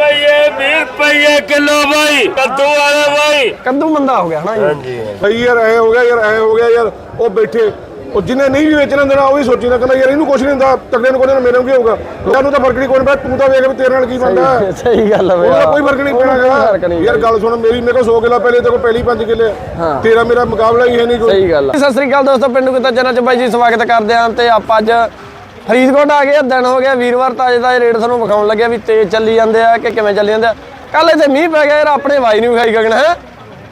ਰੁਪਏ 20 ਰੁਪਏ ਕਿਲੋ ਬਾਈ ਕੱਦੂ ਵਾਲੇ ਬਾਈ। ਕੱਦੂ ਮੰਦਾ ਹੋ ਗਿਆ ਹਨਾ ਜੀ। ਹਾਂਜੀ। ਭਾਈ ਯਾਰ ਐ ਹੋ ਗਿਆ ਯਾਰ ਐ ਹੋ ਗਿਆ ਯਾਰ ਉਹ ਬੈਠੇ ਉਹ ਜਿਹਨੇ ਨਹੀਂ ਵੀ ਵੇਚਣਾ ਦੇਣਾ ਉਹ ਵੀ ਸੋਚੀਦਾ ਕਹਿੰਦਾ ਯਾਰ ਇਹਨੂੰ ਕੁਛ ਨਹੀਂ ਹੁੰਦਾ ਤਕੜੇ ਨੂੰ ਕੋਈ ਨਾ ਮੇਰੇ ਨੂੰ ਕੀ ਹੋਊਗਾ? ਤੁਹਾਨੂੰ ਤਾਂ ਫ਼ਰਕ ਨਹੀਂ ਕੋਈ ਨਾ ਤੂੰ ਤਾਂ ਵੇਖ ਵੀ ਤੇਰੇ ਨਾਲ ਕੀ ਬਣਦਾ। ਸਹੀ ਗੱਲ ਹੈ ਬਈ ਉਹਦਾ ਕੋਈ ਫ਼ਰਕ ਨਹੀਂ ਉਹਦਾ ਕੋਈ ਪੈਣਾ ਨਹੀਂ ਯਾਰ ਗੱਲ ਸੁਣ ਮੇਰੀ ਮੇਰੇ ਕੋਲ 100 ਕਿੱਲਾ ਪਹਿਲੇ ਤੇ ਕੋਈ ਪਹਿਲੀ 5 ਕਿੱਲੇ। ਹਾਂ। ਤੇਰਾ ਮੇਰਾ ਮੁਕਾਬਲਾ ਹੀ ਹੈ ਨਹੀਂ ਕੋਈ। ਸਹੀ ਗੱਲ ਹੈ ਸਤਿ ਸ੍ਰੀ ਅਕਾਲ ਦੋਸਤੋ ਪਿੰਡੂ ਕਿਤਾ ਚੈਨਲ ਚ ਬਾਈ ਜੀ ਸਵਾਗਤ ਕਰਦੇ ਆਂ ਤੇ ਆਪਾਂ ਅੱਜ ਫਰੀਦਕੋਟ ਆ ਗਏ ਦਿਨ ਹੋ ਗਿਆ ਵੀਰਵਾਰ ਤਾਜੇ ਦਾ ਰੇਟ ਤੁਹਾਨੂੰ ਵਿਖਾਉਣ ਲੱਗਿਆ ਵੀ ਤੇਜ਼ ਚੱਲੀ ਜਾਂਦੇ ਆ ਕਿ ਕਿਵੇਂ ਚੱਲੀ ਜਾਂਦੇ ਆ। ਕੱਲ ਇੱਥੇ ਮੀਂਹ ਪੈ ਗਿਆ ਯਾਰ ਆਪਣੇ ਵਾਈ ਨੂੰ ਵਿਖਾਈ ਗਗਨ ਹੈ?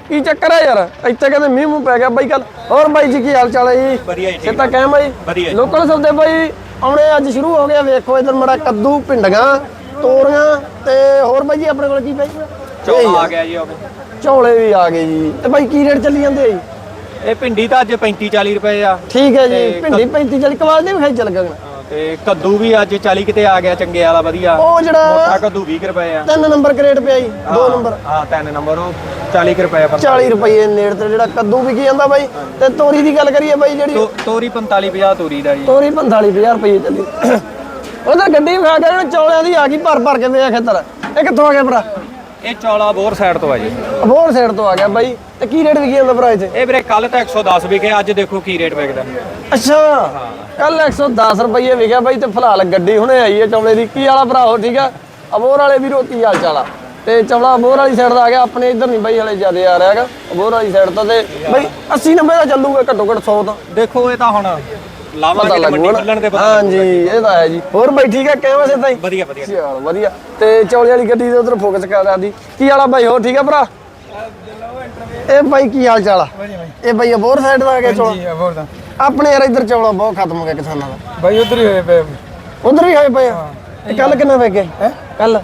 ਕੀ ਚੱਕਰ ਹੈ ਯਾਰ? ਇੱਥੇ ਕਹਿੰਦੇ ਮੀਂਹ ਮੂੰਹ ਪੈ ਗਿਆ ਬਾਈ ਕੱਲ ਹੋਰ ਬਾਈ ਜੀ ਕੀ ਹਾਲ ਚਾਲ ਹੈ ਜੀ? ਠੀਕ ਸਿੱਧਾ ਕਹਿ ਬਾਈ। ਲੋਕਲ ਸੌਦੇ ਬਾਈ ਆਉਣੇ ਅੱਜ ਸ਼ੁਰੂ ਹੋ ਗਿਆ ਵੇਖੋ ਇਧਰ ਮੜਾ ਕੱਦੂ ਭਿੰਡੀਆਂ ਤੋਰੀਆਂ ਤੇ ਹੋਰ ਬਾਈ ਜੀ ਆਪਣੇ ਕੋਲ ਕੀ ਬਾਈ? ਚੌਲ ਆ। ਗਿਆ ਜੀ ਝੋਲੇ ਵੀ ਆ ਗਏ ਜੀ। ਤੇ ਬਾਈ ਕੀ ਰੇਟ ਚੱਲੀ ਜਾਂਦੇ ਆ ਜੀ? ਇਹ ਭਿੰਡੀ ਤਾਂ ਅੱਜ 35 40 ਰੁਪਏ ਆ। ਠੀਕ ਹੈ ਜੀ ਤੇ ਭਿੰਡੀ 35 40 ਕਵਾਲ ਦੀ ਵਿਖਾਈ ਚੱਲ ਗਗਨ। ਤੇ ਕੱਦੂ ਵੀ ਅੱਜ 40 ਕਿਤੇ ਆ ਗਿਆ ਚੰਗੇ ਵਾਲਾ ਵਧੀਆ। ਉਹ ਜਿਹੜਾ ਮੋਟਾ ਕੱਦੂ 20 ਰੁਪਏ ਆ। ਤਿੰਨ ਨੰਬਰ ਕਰੇਟ ਪਿਆ ਜੀ ਦੋ ਨੰਬਰ। ਹਾਂ ਤਿੰਨ ਨੰਬਰ ਉਹ 40 ਕੁ ਰੁਪਏ ਪਰ 40 ਰੁਪਏ ਨੇੜ ਤੇ ਜਿਹੜਾ ਕੱਦੂ ਵਿਕੀ ਜਾਂਦਾ ਬਾਈ ਤੇ ਤੋਰੀ ਦੀ ਗੱਲ ਕਰੀਏ ਬਾਈ ਜਿਹੜੀ ਤੋ- ਤੋਰੀ 45 50 ਤੋਰੀ ਦਾ ਜੀ। ਤੋਰੀ 45000 ਰੁਪਏ ਚੱਲੀ। ਉਧਰ ਗੱਡੀ ਵਿਖਾ ਕੇ ਨਾ ਚੌਲਿਆਂ ਦੀ ਆ ਗਈ ਭਰ ਭਰ ਕੇ ਵੇਖ ਇੱਧਰ। ਇਹ ਕਿੱਥੋਂ ਆ ਗਿਆ ਭਰਾ। ਇਹ ਚੌਲਾ ਬੋਰ ਸਾਈਡ ਤੋਂ ਆ ਜੀ। ਅਬੋਰ ਸਾਈਡ ਤੋਂ ਆ ਗਿਆ ਬਾਈ। ਤੇ ਕੀ ਰੇਟ ਵਿਕੀ ਜਾਂਦਾ ਭਰਾ ਇੱਥੇ ਇਹ ਵੀਰੇ ਕੱਲ ਤਾਂ 110 ਵਿਕੇ ਅੱਜ ਦੇਖੋ ਕੀ ਰੇਟ ਵਿਕਦਾ। ਅੱਛਾ ਕੱਲ 110 ਰੁਪਏ ਵਿਕਿਆ ਬਾਈ ਤੇ ਫਿਲਹਾਲ ਗੱਡੀ ਹੁਣੇ ਆਈ ਹੈ ਚੌਲੇ ਦੀ। ਕੀ ਵਾਲਾ ਭਰਾ ਹੋ ਠੀਕ ਆ? ਅਬੋਰ ਵਾਲੇ ਵੀ ਰੋਟੀ ਹਾਲ ਚਾਲਾ ਤੇ ਚੌਲਾ ਅਬੋਰ ਵਾਲੀ ਸਾਈਡ ਦਾ ਆ ਗਿਆ ਆਪਣੇ ਇੱਧਰ ਨਹੀਂ ਬਾਈ ਹਲੇ ਜਿਆਦੇ ਆ ਰਿਹਾ ਹੈਗਾ। ਅਬੋਰ ਵਾਲੀ ਸਾਈਡ ਤੋਂ ਤੇ ਬਾਈ 80 90 ਦਾ ਚੱਲੂਗਾ ਘੱਟੋ ਘੱਟ 100 ਤਾਂ। ਦੇਖੋ ਇਹ ਤਾਂ ਹੁਣ ਪਤਾ ਲਾਵਾਂਗੇ ਲੱਗੂ ਮੰਡੀ ਖੁੱਲਣ ਤੇ ਨਾ ਪਤਾ ਹਾਂਜੀ ਇਹ ਤਾਂ ਹੈ ਜੀ। ਹੋਰ ਬਾਈ ਠੀਕ ਆ? ਕਿਵੇਂ ਸੇ ਤਾਈ? ਵਧੀਆ ਵਧੀਆ। ਚਲ ਵਧੀਆ। ਤੇ ਚੌਲੇ ਵਾਲੀ ਗੱਡੀ ਦੇ ਉਧਰ ਫੋਕਸ ਕਰ ਰਹੀ ਕੀ ਵਾਲਾ ਬਾਈ? ਹੋਰ ਠੀਕ ਆ ਭਰਾ? ਇਹ ਬਾਈ ਕੀ ਹਾਲ ਚਾਲ ਆ? ਇਹ ਬਾਈ ਅਬੋਰ ਸਾਈਡ ਦਾ ਆ ਗਿਆ ਚੌਲਾ? ਹੋਰ ਤਾਂ ਆਪਣੇ ਯਾਰ ਇੱਧਰ ਚੌਲਾ ਬਹੁਤ ਖਤਮ ਹੋ ਗਿਆ ਕਿਸਾਨਾਂ ਦਾ। ਬਾਈ ਉਧਰ ਹੀ ਹੋਏ ਪਏ ਉਧਰ ਹੀ ਹੋਏ ਪਏ ਆ? ਤੇ ਕੱਲ ਕਿੰਨਾ ਵੇਚ ਗਏ? ਕੱਲ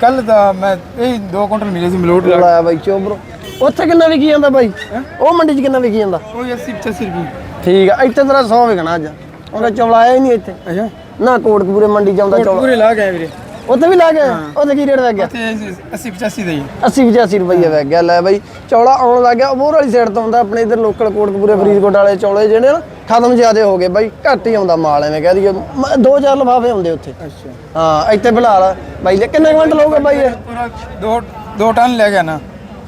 ਕੱਲ ਤਾਂ ਮੈਂ ਇਹ 2 ਕੁਇੰਟਲ ਮਿਲੇ ਸੀ ਮਲੋਟ ਲਾ ਲਾਇਆ ਬਾਈ ਚੋਬਰੋ ਉੱਥੇ ਕਿੰਨਾ ਵਿਕੀ ਜਾਂਦਾ ਬਾਈ? ਉਹ ਮੰਡੀ 'ਚ ਕਿੰਨਾ ਵਿਕੀ ਜਾਂਦਾ? ਉਹ 80 85 ਰੁਪਏ। ਠੀਕ ਆ ਇੱਥੇ ਤੇਰਾ 100 ਵਿਕਣਾ ਅੱਜ। ਉਹਦਾ ਚੌਲਾ ਆਇਆ ਹੀ ਨਹੀਂ ਇੱਥੇ। ਅੱਛਾ। ਨਾ ਕੋਟਕਪੂਰੇ ਮੰਡੀ 'ਚ ਆਉਂਦਾ ਚੌਲਾ। ਪੂਰੇ ਲਾ ਗਏ ਵੀਰੇ। ਉੱਥੇ ਵੀ ਲਾ ਗਏ ਉਹਦੇ ਕੀ ਰੇਟ ਲੱਗ ਗਿਆ? ਤੇ 80 85 ਦਾ ਹੀ 80 85 ਰੁਪਏ ਵਗ ਗਿਆ। ਲੈ ਬਾਈ ਚੌਲਾ ਆਉਣ ਲੱਗ ਗਿਆ। ਅਬੋਰ ਵਾਲੀ ਸਾਈਡ ਤੋਂ ਹੁੰਦਾ ਆਪਣੇ ਇਧਰ ਲੋਕਲ ਕੋਟਕਪੂਰੇ ਫਰੀਦਕੋਟ ਵਾਲੇ ਚੌਲੇ ਜਿਹੜੇ ਨਾ ਖਤਮ ਜ਼ਿਆਦੇ ਹੋ ਗਏ। ਬਾਈ ਘੱਟ ਹੀ ਆਉਂਦਾ ਮਾਲ ਐਵੇਂ ਕਹਿ ਦਈਏ। ਦੋ ਚਾਰ ਲਫਾਫੇ ਹੁੰਦੇ ਉੱਥੇ। ਅੱਛਾ। ਹਾਂ ਇੱਥੇ ਫਿਲਹਾਲ। ਬਾਈ ਲੈ ਕਿੰਨੇ ਕੁਇੰਟਲ ਹੋਊਗਾ ਬਾਈ ਇਹ? ਪੂਰਾ 2 2 ਟਨ ਲੈ ਗਿਆ ਨਾ।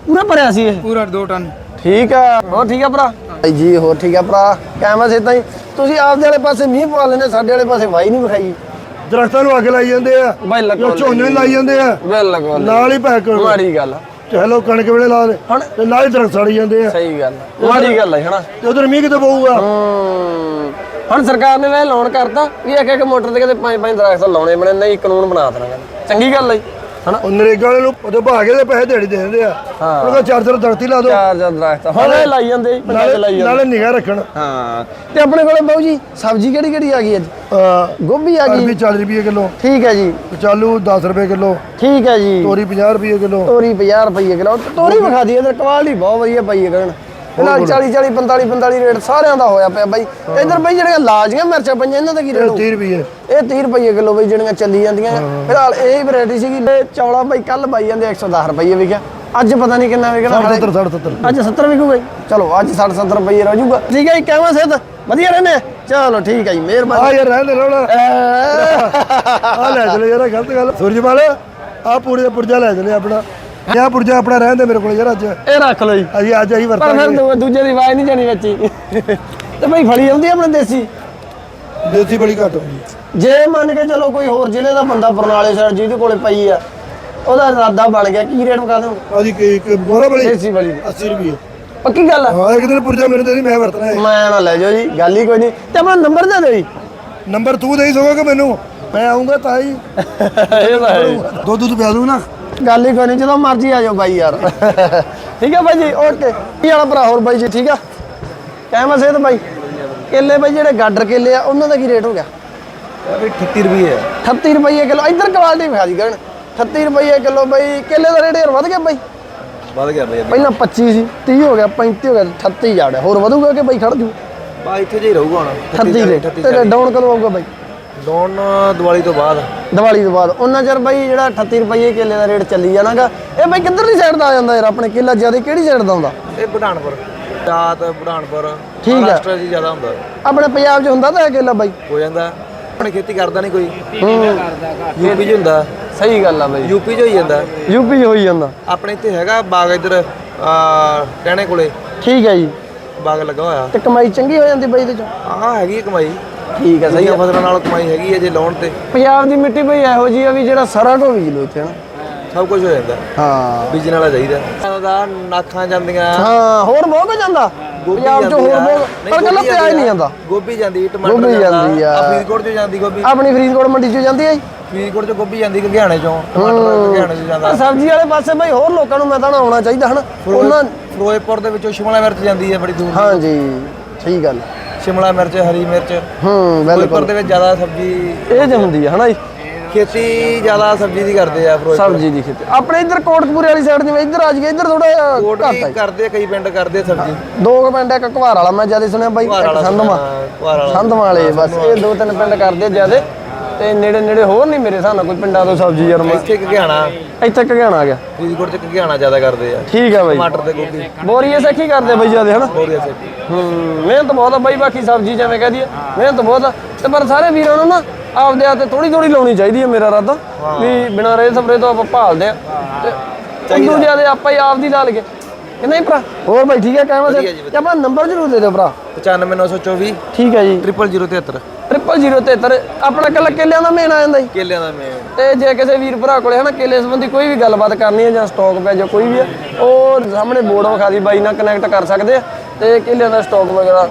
ਪੂਰਾ ਭਰਿਆ ਸੀ ਇਹ? ਪੂਰਾ 2 ਟਨ। ਠੀਕ ਆ। ਹੋਰ ਠੀਕ ਆ ਭਰਾ? ਜੀ ਹੋਰ ਠੀਕ ਆ ਭਰਾ। ਕੈਮਰਾ ਸੇ ਤਾਂ ਹੀ ਤੁਸੀਂ ਆਪਦੇ ਵਾਲੇ ਪਾਸੇ ਮੀਂਹ ਪਵਾ ਲੈਂਦੇ ਸਾਡੇ ਵਾਲੇ ਪਾਸੇ ਵਾਈ ਨਹੀਂ ਵਿਖਾਈ। ਦਰਖਤਾਂ ਨੂੰ ਅੱਗ ਲਾਈ ਜਾਂਦੇ ਆ। ਬਾਈ ਲੱਗੋ ਜੋ ਝੋਨੇ ਨੂੰ ਲਾਈ ਜਾਂਦੇ ਆ। ਬਿਲਕੁਲ ਨਾਲ ਹੀ ਪੈਕ ਮਾੜੀ ਗੱਲ ਆ। ਚਲੋ ਕਣਕ ਵੇਲੇ ਲਾ ਦੇ। ਹੁਣ? ਤੇ ਨਾਲ ਹੀ ਦਰਖਤ ਸਾੜੀ ਜਾਂਦੇ ਆ। ਸਹੀ ਗੱਲ ਆ। ਮਾੜੀ ਗੱਲ ਹੈ ਹਨਾ ਤੇ ਉਧਰ ਮੀਂਹ ਕਿਤੇ ਪਊਗਾ? ਹਮ, ਹੁਣ ਸਰਕਾਰ ਨੇ ਵੇ ਲਾਉਣ ਕਰਤਾ ਵੀ ਇੱਕ ਇੱਕ ਮੋਟਰ ਤੇ ਕਿਤੇ ਪੰਜ ਪੰਜ ਦਰਖਤ ਲਾਉਣੇ ਬਣੇ ਨਹੀਂ ਕਾਨੂੰਨ ਬਣਾ ਦੇਣਾ। ਕਹਿੰਦੇ। ਚੰਗੀ ਗੱਲ ਹੈ ਹਨਾ? ਉਹ ਨਰੇਗਾ ਵਾਲੇ ਨੂੰ ਉਹਦੇ ਭਾਗੇ ਦੇ ਪੈਸੇ ਦਿਹਾੜੀ ਦੇ ਦਿੰਦੇ ਆ। ਹਾਂ। ਉਹਦਾ ਚਾਰ ਚਾਰ ਦਰਖਤ ਹੀ ਲਾ ਦੋ ਚਾਰ ਚਾਰ ਦਰਖਤ ਹੁਣ ਇਹ ਲਾਈ ਜਾਂਦੇ ਜੀ, ਪੰਜਾਂ ਚ ਲਾਈ ਜਾਂਦੇ। ਨਾਲੇ ਨਿਗਾਹ ਰੱਖਣ। ਹਾਂ। ਤੇ ਆਪਣੇ ਕੋਲੇ ਬਾਊ ਜੀ ਸਬਜ਼ੀ ਕਿਹੜੀ ਕਿਹੜੀ ਆ ਗਈ ਅੱਜ? ਅਹ, ਗੋਭੀ ਆ ਅਰਬੀ ਗਈ 40 ਰੁਪਏ ਕਿਲੋ। ਠੀਕ ਹੈ ਜੀ। ਕਚਾਲੂ 10 ਰੁਪਏ ਕਿਲੋ। ਠੀਕ ਹੈ ਜੀ। ਤੋਰੀ 50 ਰੁਪਏ ਕਿਲੋ। ਤੋਰੀ 50 ਰੁਪਏ ਕਿਲੋ। ਤੋਰੀ ਵਿਖਾ ਦੀ ਇਹਦੇ ਕੁਆਲਿਟੀ ਬਹੁਤ ਵਧੀਆ ਪਈ ਹੈ ਕਰਨ। ਨਾਲ 40 40 45 45 ਰੇਟ ਸਾਰਿਆਂ ਦਾ ਹੋਇਆ ਪਿਆ ਬਾਈ। ਇਧਰ ਬਾਈ ਜਿਹੜੀਆਂ ਲਾਜੀਆਂ ਮਿਰਚਾਂ ਪਈਆਂ ਇਹਨਾਂ ਦਾ ਕੀ ਰੇਟ ਹੋਊ? 30 ਰੁਪਏ। ਇਹ 30 ਰੁਪਏ ਕਿਲੋ ਬਈ ਜਿਹੜੀਆਂ ਚੱਲੀ ਜਾਂਦੀਆਂ। ਫਿਲਹਾਲ ਇਹ ਵੈਰਾਈਟੀ ਸੀਗੀ। ਚੌਲਾ ਬਾਈ ਕੱਲ ਬਾਈ ਜਾਂਦੇ 110 ਰੁਪਏ ਵਿਕਿਆ। ਅੱਜ ਪਤਾ ਨਹੀਂ ਕਿੰਨਾ ਵਿਕਣਾ 70 70 ਅੱਜ 70 ਵਿਕੂਗਾ ਚਲੋ ਅੱਜ 60 70 ਰੁਪਏ ਰਹਿ ਜਾਊਗਾ। ਠੀਕ ਹੈ ਜੀ ਕਿਵੇਂ ਸਿਹਤ। ਵਧੀਆ ਰਹਿੰਦੇ? ਚਲੋ ਠੀਕ ਹੈ ਜੀ ਆ ਮਿਹਰਬਾਨੀ ਯਾਰ ਰਹਿਣ ਦੇ ਰੋਣਾ ਆ ਲੈ ਚਲੇ ਯਾਰ ਗਲਤ ਗੱਲ। ਸੁਰਜਮਾਲ ਆ ਪੂਰੇ ਪੁਰਜਾ ਲੈ ਚਲੇ ਆਪਣਾ। ਇਹ ਪੁਰਜਾ ਆਪਣਾ ਰਹਿਣ ਦੇ ਮੇਰੇ ਕੋਲ ਯਾਰ ਅੱਜ। ਇਹ ਰੱਖ ਲਓ ਜੀ। ਅਸੀਂ ਅੱਜ ਅਸੀਂ ਪਰ ਵਰਤਾਂਗੇ ਫਿਰ ਦੂ- ਦੂਜੇ ਦੀ ਆਵਾਜ਼ ਨਹੀਂ ਜਾਣੀ ਬੱਚੀ। ਤੇ ਭਾਈ ਫੜੀ ਆਉਂਦੀ ਆ ਆਪਣੇ ਦੇਸੀ? ਦੇਸੀ ਬੜੀ ਘੱਟ ਹੁੰਦੀ ਜੇ ਮੰਨ ਕੇ ਚਲੋ ਕੋਈ ਹੋਰ ਜ਼ਿਲ੍ਹੇ ਦਾ ਬੰਦਾ ਬਰਨਾਲੇ ਸਾਈਡ ਜਿਹਦੇ ਕੋਲੇ ਪਈ ਆ ਉਹਦਾ ਇਰਾਦਾ ਬਣ ਗਿਆ ਕੀ ਰੇਟ ਮਕਾ ਦੋ ਆਦੀ ਕਿ ਇੱਕ ਬੋਰਾ ਬੜੀ? ਦੇਸੀ ਵਾਲੀ ਦੀ। 80 ਰੁਪਏ ਪੱਕੀ ਗੱਲ ਆ? ਹਾਂ ਇੱਕ ਦਿਨ ਪੁਰਜਾ ਮੇਰੇ ਤੇ ਨਹੀਂ ਮੈਂ ਵਰਤਣਾ ਹੈ। ਮੈਂ ਨਾ ਲੈ ਜਾਓ ਜੀ ਗੱਲ ਹੀ ਕੋਈ ਨਹੀਂ। ਤੇ ਆਪਣਾ ਨੰਬਰ ਦੇ ਦਿਓ ਜੀ। ਨੰਬਰ ਤੂੰ ਦੇ ਹੀ ਸੋਗਾ ਕਿ ਮੈਨੂੰ? ਮੈਂ ਆਉਂਗਾ ਤਾਂ ਹੀ। ਇਹ ਤਾਂ ਹੈ ਜੀ। ਦੁੱਧ ਦੁੱਧ ਪਿਆ ਦੂੰ ਨਾ। ਗੱਲ ਹੀ ਕੋਈ ਨਹੀਂ ਜਦੋਂ ਮਰਜ਼ੀ ਆ ਜਾਓ ਬਾਈ ਯਾਰ। ਠੀਕ ਹੈ ਬਾਈ ਜੀ ਓਕੇ। ਕੀ ਵਾਲਾ ਭਰਾ ਹੋਰ ਬਾਈ ਜੀ ਠੀਕ ਆ? ਕਹਿਮਾ ਸਿਹਤ ਬਾਈ? ਕੇਲੇ ਬਾਈ ਜਿਹੜੇ ਗਾਡਰ ਕੇਲੇ ਆ ਉਹਨਾਂ ਦਾ ਕੀ ਰੇਟ ਹੋ ਗਿਆ? ਵੀ 38 ਰੁਪਏ 38 ਰੁਪਏ ਕਿਲੋ ਇੱਧਰ ਕੁਆਲਿਟੀ ਵਿਖਾ ਦੀ ਗਣ 38 ਰੁਪਏ ਕਿਲੋ ਬਾਈ ਕੇਲੇ ਦਾ ਰੇਟ ਯਾਰ ਵਧ ਗਿਆ ਬਾਈ। ਵੱਧ ਗਿਆ ਬਈ। ਪਹਿਲਾਂ 25 ਸੀ 30 ਹੋ ਗਿਆ 35 ਹੋ ਗਿਆ 38 ਜਾੜਿਆ ਹੋਰ ਵਧੂਗਾ ਕਿ ਬਾਈ ਖੜ ਜੂ? ਬਾ ਇੱਥੇ ਜੇ ਰਹੂਗਾ ਹੁਣ। 38 ਦੇ ਤੇ ਡਾਊਨ ਕਦੋਂ ਆਊਗਾ ਬਾਈ। ਲੋਨ ਦੀਵਾਲੀ ਤੋਂ ਬਾਅਦ। ਦੀਵਾਲੀ ਤੋਂ ਬਾਅਦ। ਉਹਨਾਂ ਚਿਰ ਬਾਈ ਜਿਹੜਾ 38 ਰੁਪਏ ਕੇਲੇ ਦਾ ਰੇਟ ਚੱਲੀ ਜਾਣਾਗਾ ਇਹ ਬਾਈ ਕਿੱਧਰਲੀ ਸਾਈਡ ਦਾ ਆ ਜਾਂਦਾ ਯਾਰ ਆਪਣੇ ਕੇਲਾ ਜ਼ਿਆਦਾ ਕਿਹੜੀ ਸਾਈਡ ਦਾ ਆਉਂਦਾ ਇਹ ਬੁਢਾਨਪੁਰ। ਰਾਤ ਬੁਢਾਨਪੁਰ। ਠੀਕ ਆ। ਮਹਾਰਾਸ਼ਟਰ 'ਚ ਜ਼ਿਆਦਾ ਹੁੰਦਾ। ਆਪਣੇ ਪੰਜਾਬ 'ਚ ਹੁੰਦਾ ਤਾਂ ਇਹ ਕੇਲਾ ਬਾਈ? ਹੋ ਜਾਂਦਾ। ਆਪਣੇ ਖੇਤੀ ਕਰਦਾ ਨਹੀਂ ਕੋਈ। ਹੂੰ। ਯੂਪੀ 'ਚ ਹੁੰਦਾ। ਸਹੀ ਗੱਲ ਆ ਬਾਈ। ਯੂਪੀ 'ਚ ਹੋਈ ਜਾਂਦਾ। ਯੂਪੀ 'ਚ ਹੋਈ ਜਾਂਦਾ। ਆਪਣੇ ਇੱਥੇ ਹੈਗਾ ਬਾਗ ਇੱਧਰ ਆ ਟਹਿਣੇ ਕੋਲੇ। ਠੀਕ ਹੈ ਜੀ। ਬਾਗ ਲੱਗਾ ਹੋਇਆ। ਤੇ ਕਮਾਈ ਚੰਗੀ ਹੋ ਜਾਂਦੀ ਬਾਈ ਇਹਦੇ ਚ? ਆਹ ਹੈਗੀ ਹੈ ਕਮਾਈ। ਠੀਕ ਹੈ ਸਹੀ ਆ। ਫਸਲਾਂ ਨਾਲ ਕਮਾਈ ਹੈਗੀ ਹੈ ਜੇ ਲਾਉਣ ਤੇ। ਪੰਜਾਬ ਦੀ ਮਿੱਟੀ ਬਈ ਇਹੋ ਜੀ ਆ ਵੀ ਜਿਹੜਾ ਸਾਰਾ ਢੋ ਬੀਜ ਲੋ ਇੱਥੇ ਹਨਾ। ਸਭ ਕੁਝ ਹੋ ਜਾਂਦਾ। ਹਾਂ। ਬੀਜਣ ਵਾਲਾ ਚਾਹੀਦਾ। ਉਹਦਾ ਨਾਖਾਂ ਜਾਂਦੀਆਂ। ਹਾਂ ਹੋਰ ਬਹੁਤ ਕੁਝ ਜਾਂਦਾ। ਗੋਭੀ ਪੰਜਾਬ ਚ ਜਾਂਦੀ ਹੋਰ ਆ। ਬਹੁਤ ਨਹੀਂ, ਪਰ ਕੱਲਾ ਗੋਭੀ ਪਿਆਜ਼ ਨਹੀਂ ਜਾਂਦੀ ਆ। ਗੋਭੀ ਜਾਂਦੀ ਟਮਾਟਰ ਗੋਭੀ ਜਾਂਦਾ। ਆ। ਆ ਫਰੀਦਕੋਟ 'ਚ ਜਾਂਦੀ ਗੋਭੀ। ਆਪਣੀ ਫਰੀਦਕੋਟ ਮੰਡੀ ਚ ਜਾਂਦੀ ਹੈ ਜੀ। ਫਰੀਦਕੋਟ 'ਚ ਗੋਭੀ ਜਾਂਦੀ ਲੁਧਿਆਣੇ 'ਚੋਂ। ਟਮਾਟਰ 'ਚ ਜਾਂਦਾ। ਪਰ ਸਬਜ਼ੀ ਵਾਲੇ ਪਾਸੇ ਬਈ ਹੋਰ ਲੋਕਾਂ ਨੂੰ ਮੈਂ ਤਾਂ ਆਉਣਾ ਚਾਹੀਦਾ ਹਨਾ। ਉਹਨਾਂ ਫਿਰੋਜ਼ਪੁਰ ਦੇ ਵਿੱਚੋਂ ਸ਼ਿਮਲਾ ਮਿਰਚ ਜਾਂਦੀ ਹੈ ਬੜੀ ਦੂਰ ਹਾਂਜੀ ਸਹੀ ਗੱਲ। ਸ਼ਿਮਲਾ ਮਿਰਚ ਹਰੀ ਮਿਰਚ। ਹੂੰ ਫਿਰੋਜ਼ਪੁਰ ਬਿਲਕੁਲ ਦੇ ਵਿੱਚ ਜ਼ਿਆਦਾ ਸਬਜ਼ੀ ਇਹ ਜੇ ਹੁੰਦੀ ਹੈ ਹਨਾ ਜੀ? ਖੇਤੀ ਜ਼ਿਆਦਾ ਸਬਜ਼ੀ ਦੀ ਕਰਦੇ ਆ ਫਿਰੋਜ਼ਪੁਰ। ਸਬਜ਼ੀ ਦੀ ਖੇਤੀ। ਆਪਣੇ ਇੱਧਰ ਕੋਟਕਪੂਰੇ ਵਾਲੀ ਸਾਈਡ ਜਿਵੇਂ ਇੱਧਰ ਆ ਜਾਈਏ ਇੱਧਰ ਥੋੜਾ ਕੋਟ ਘੱਟ ਵੀ ਹੈ ਕਰਦੇ ਆ ਕਈ ਪਿੰਡ ਕਰਦੇ ਆ ਸਬਜ਼ੀ ਦੋ ਕੁ ਪਿੰਡ ਇੱਕ ਘਵਾਰ ਵਾਲਾ ਮੈਂ ਜ਼ਿਆਦਾ ਸੁਣਿਆ ਬਾਈ ਇੱਕ ਸੰਧਮਾ ਹਾਂ, ਘੁਆਰ ਵਾਲਾ। ਸੰਧਮਾ ਵਾਲੇ ਬਸ ਇਹ ਦੋ ਤਿੰਨ ਪਿੰਡ ਕਰਦੇ ਜਿਆਦੇ। ਤੇ ਨੇੜੇ ਨੇੜੇ ਹੋਰ ਨਹੀਂ ਮੇਰੇ ਹਿਸਾਬ ਨਾਲ ਕੋਈ ਪਿੰਡਾਂ ਤੋਂ ਸਬਜ਼ੀ ਯਾਰ ਮੈਂ ਇੱਥੇ ਘਿਆਣਾ। ਇੱਥੇ ਘਗਿਆਣਾ ਆ ਗਿਆ। ਫਰੀਦਕੋਟ 'ਚ ਘਿਆਣਾ ਜ਼ਿਆਦਾ ਕਰਦੇ ਆ। ਠੀਕ ਹੈ ਬਾਈ। ਟਮਾਟਰ ਤੇ ਗੋਭੀ। ਬੋਰੀਏ ਸੇਖੀ ਕਰਦੇ ਬਾਈ ਜਿਆਦੇ ਹਨਾ? ਹੋਰ ਐਸੇ ਹੂੰ ਮਿਹਨਤ ਬਹੁਤ ਆ ਬਾਈ ਬਾਕੀ ਸਬਜ਼ੀ ਜਿਵੇਂ ਕਹਿ ਦਈਏ ਮਿਹਨਤ ਬਹੁਤ ਆ। ਤੇ ਪਰ ਸਾਰੇ ਵੀਰਾਂ ਨੂੰ ਨਾ ਆਪਦੇ ਹੱਥ ਤੇ ਥੋੜੀ ਥੋੜੀ ਲਾਉਣੀ ਚਾਹੀਦੀ ਹੈ ਮੇਰਾ ਇਰਾਦਾ ਵੀ ਬਿਨਾਂ ਰੇ ਸਪਰੇ ਤੋਂ ਆਪਾਂ ਭਾਲਦੇ ਆ। ਤੇ ਇੱਕ ਦੂਜੇ ਦੇ ਆਪਾਂ ਹੀ ਆਪ ਦੀ ਲਾ ਲਈਏ ਕਿ ਨਹੀਂ ਭਰਾ? ਹੋਰ ਬਾਈ ਠੀਕ ਹੈ ਕਹਿਵਾ ਸੇ ਆਪਣਾ ਨੰਬਰ ਜ਼ਰੂਰ ਦੇ ਦਿਓ ਭਰਾ। 95924 ਠੀਕ ਹੈ ਜੀ। 00073 ਟ੍ਰਿਪਲ 073 ਆਪਣਾ ਕੱਲਾ ਕੇਲਿਆਂ ਦਾ ਮੇਨ ਆ ਜਾਂਦਾ ਜੀ। ਕੇਲਿਆਂ ਦਾ ਮੈਂ ਤੇ ਜੇ ਕਿਸੇ ਵੀਰ ਭਰਾ ਕੋਲੇ ਹਨਾ ਕੇਲੇ ਸੰਬੰਧੀ ਕੋਈ ਵੀ ਗੱਲਬਾਤ ਕਰਨੀ ਹੈ ਜਾਂ ਸਟਾਕ ਪਿਆ ਜਾਂ ਕੋਈ ਵੀ ਹੈ ਉਹ ਸਾਹਮਣੇ ਬੋਰਡ ਵਿਖਾ ਦੀ ਬਾਈ ਨਾਲ ਕਨੈਕਟ ਕਰ ਸਕਦੇ ਆ ਤੇ ਕੇਲਿਆਂ ਦਾ ਸਟਾਕ ਵਗੈਰਾ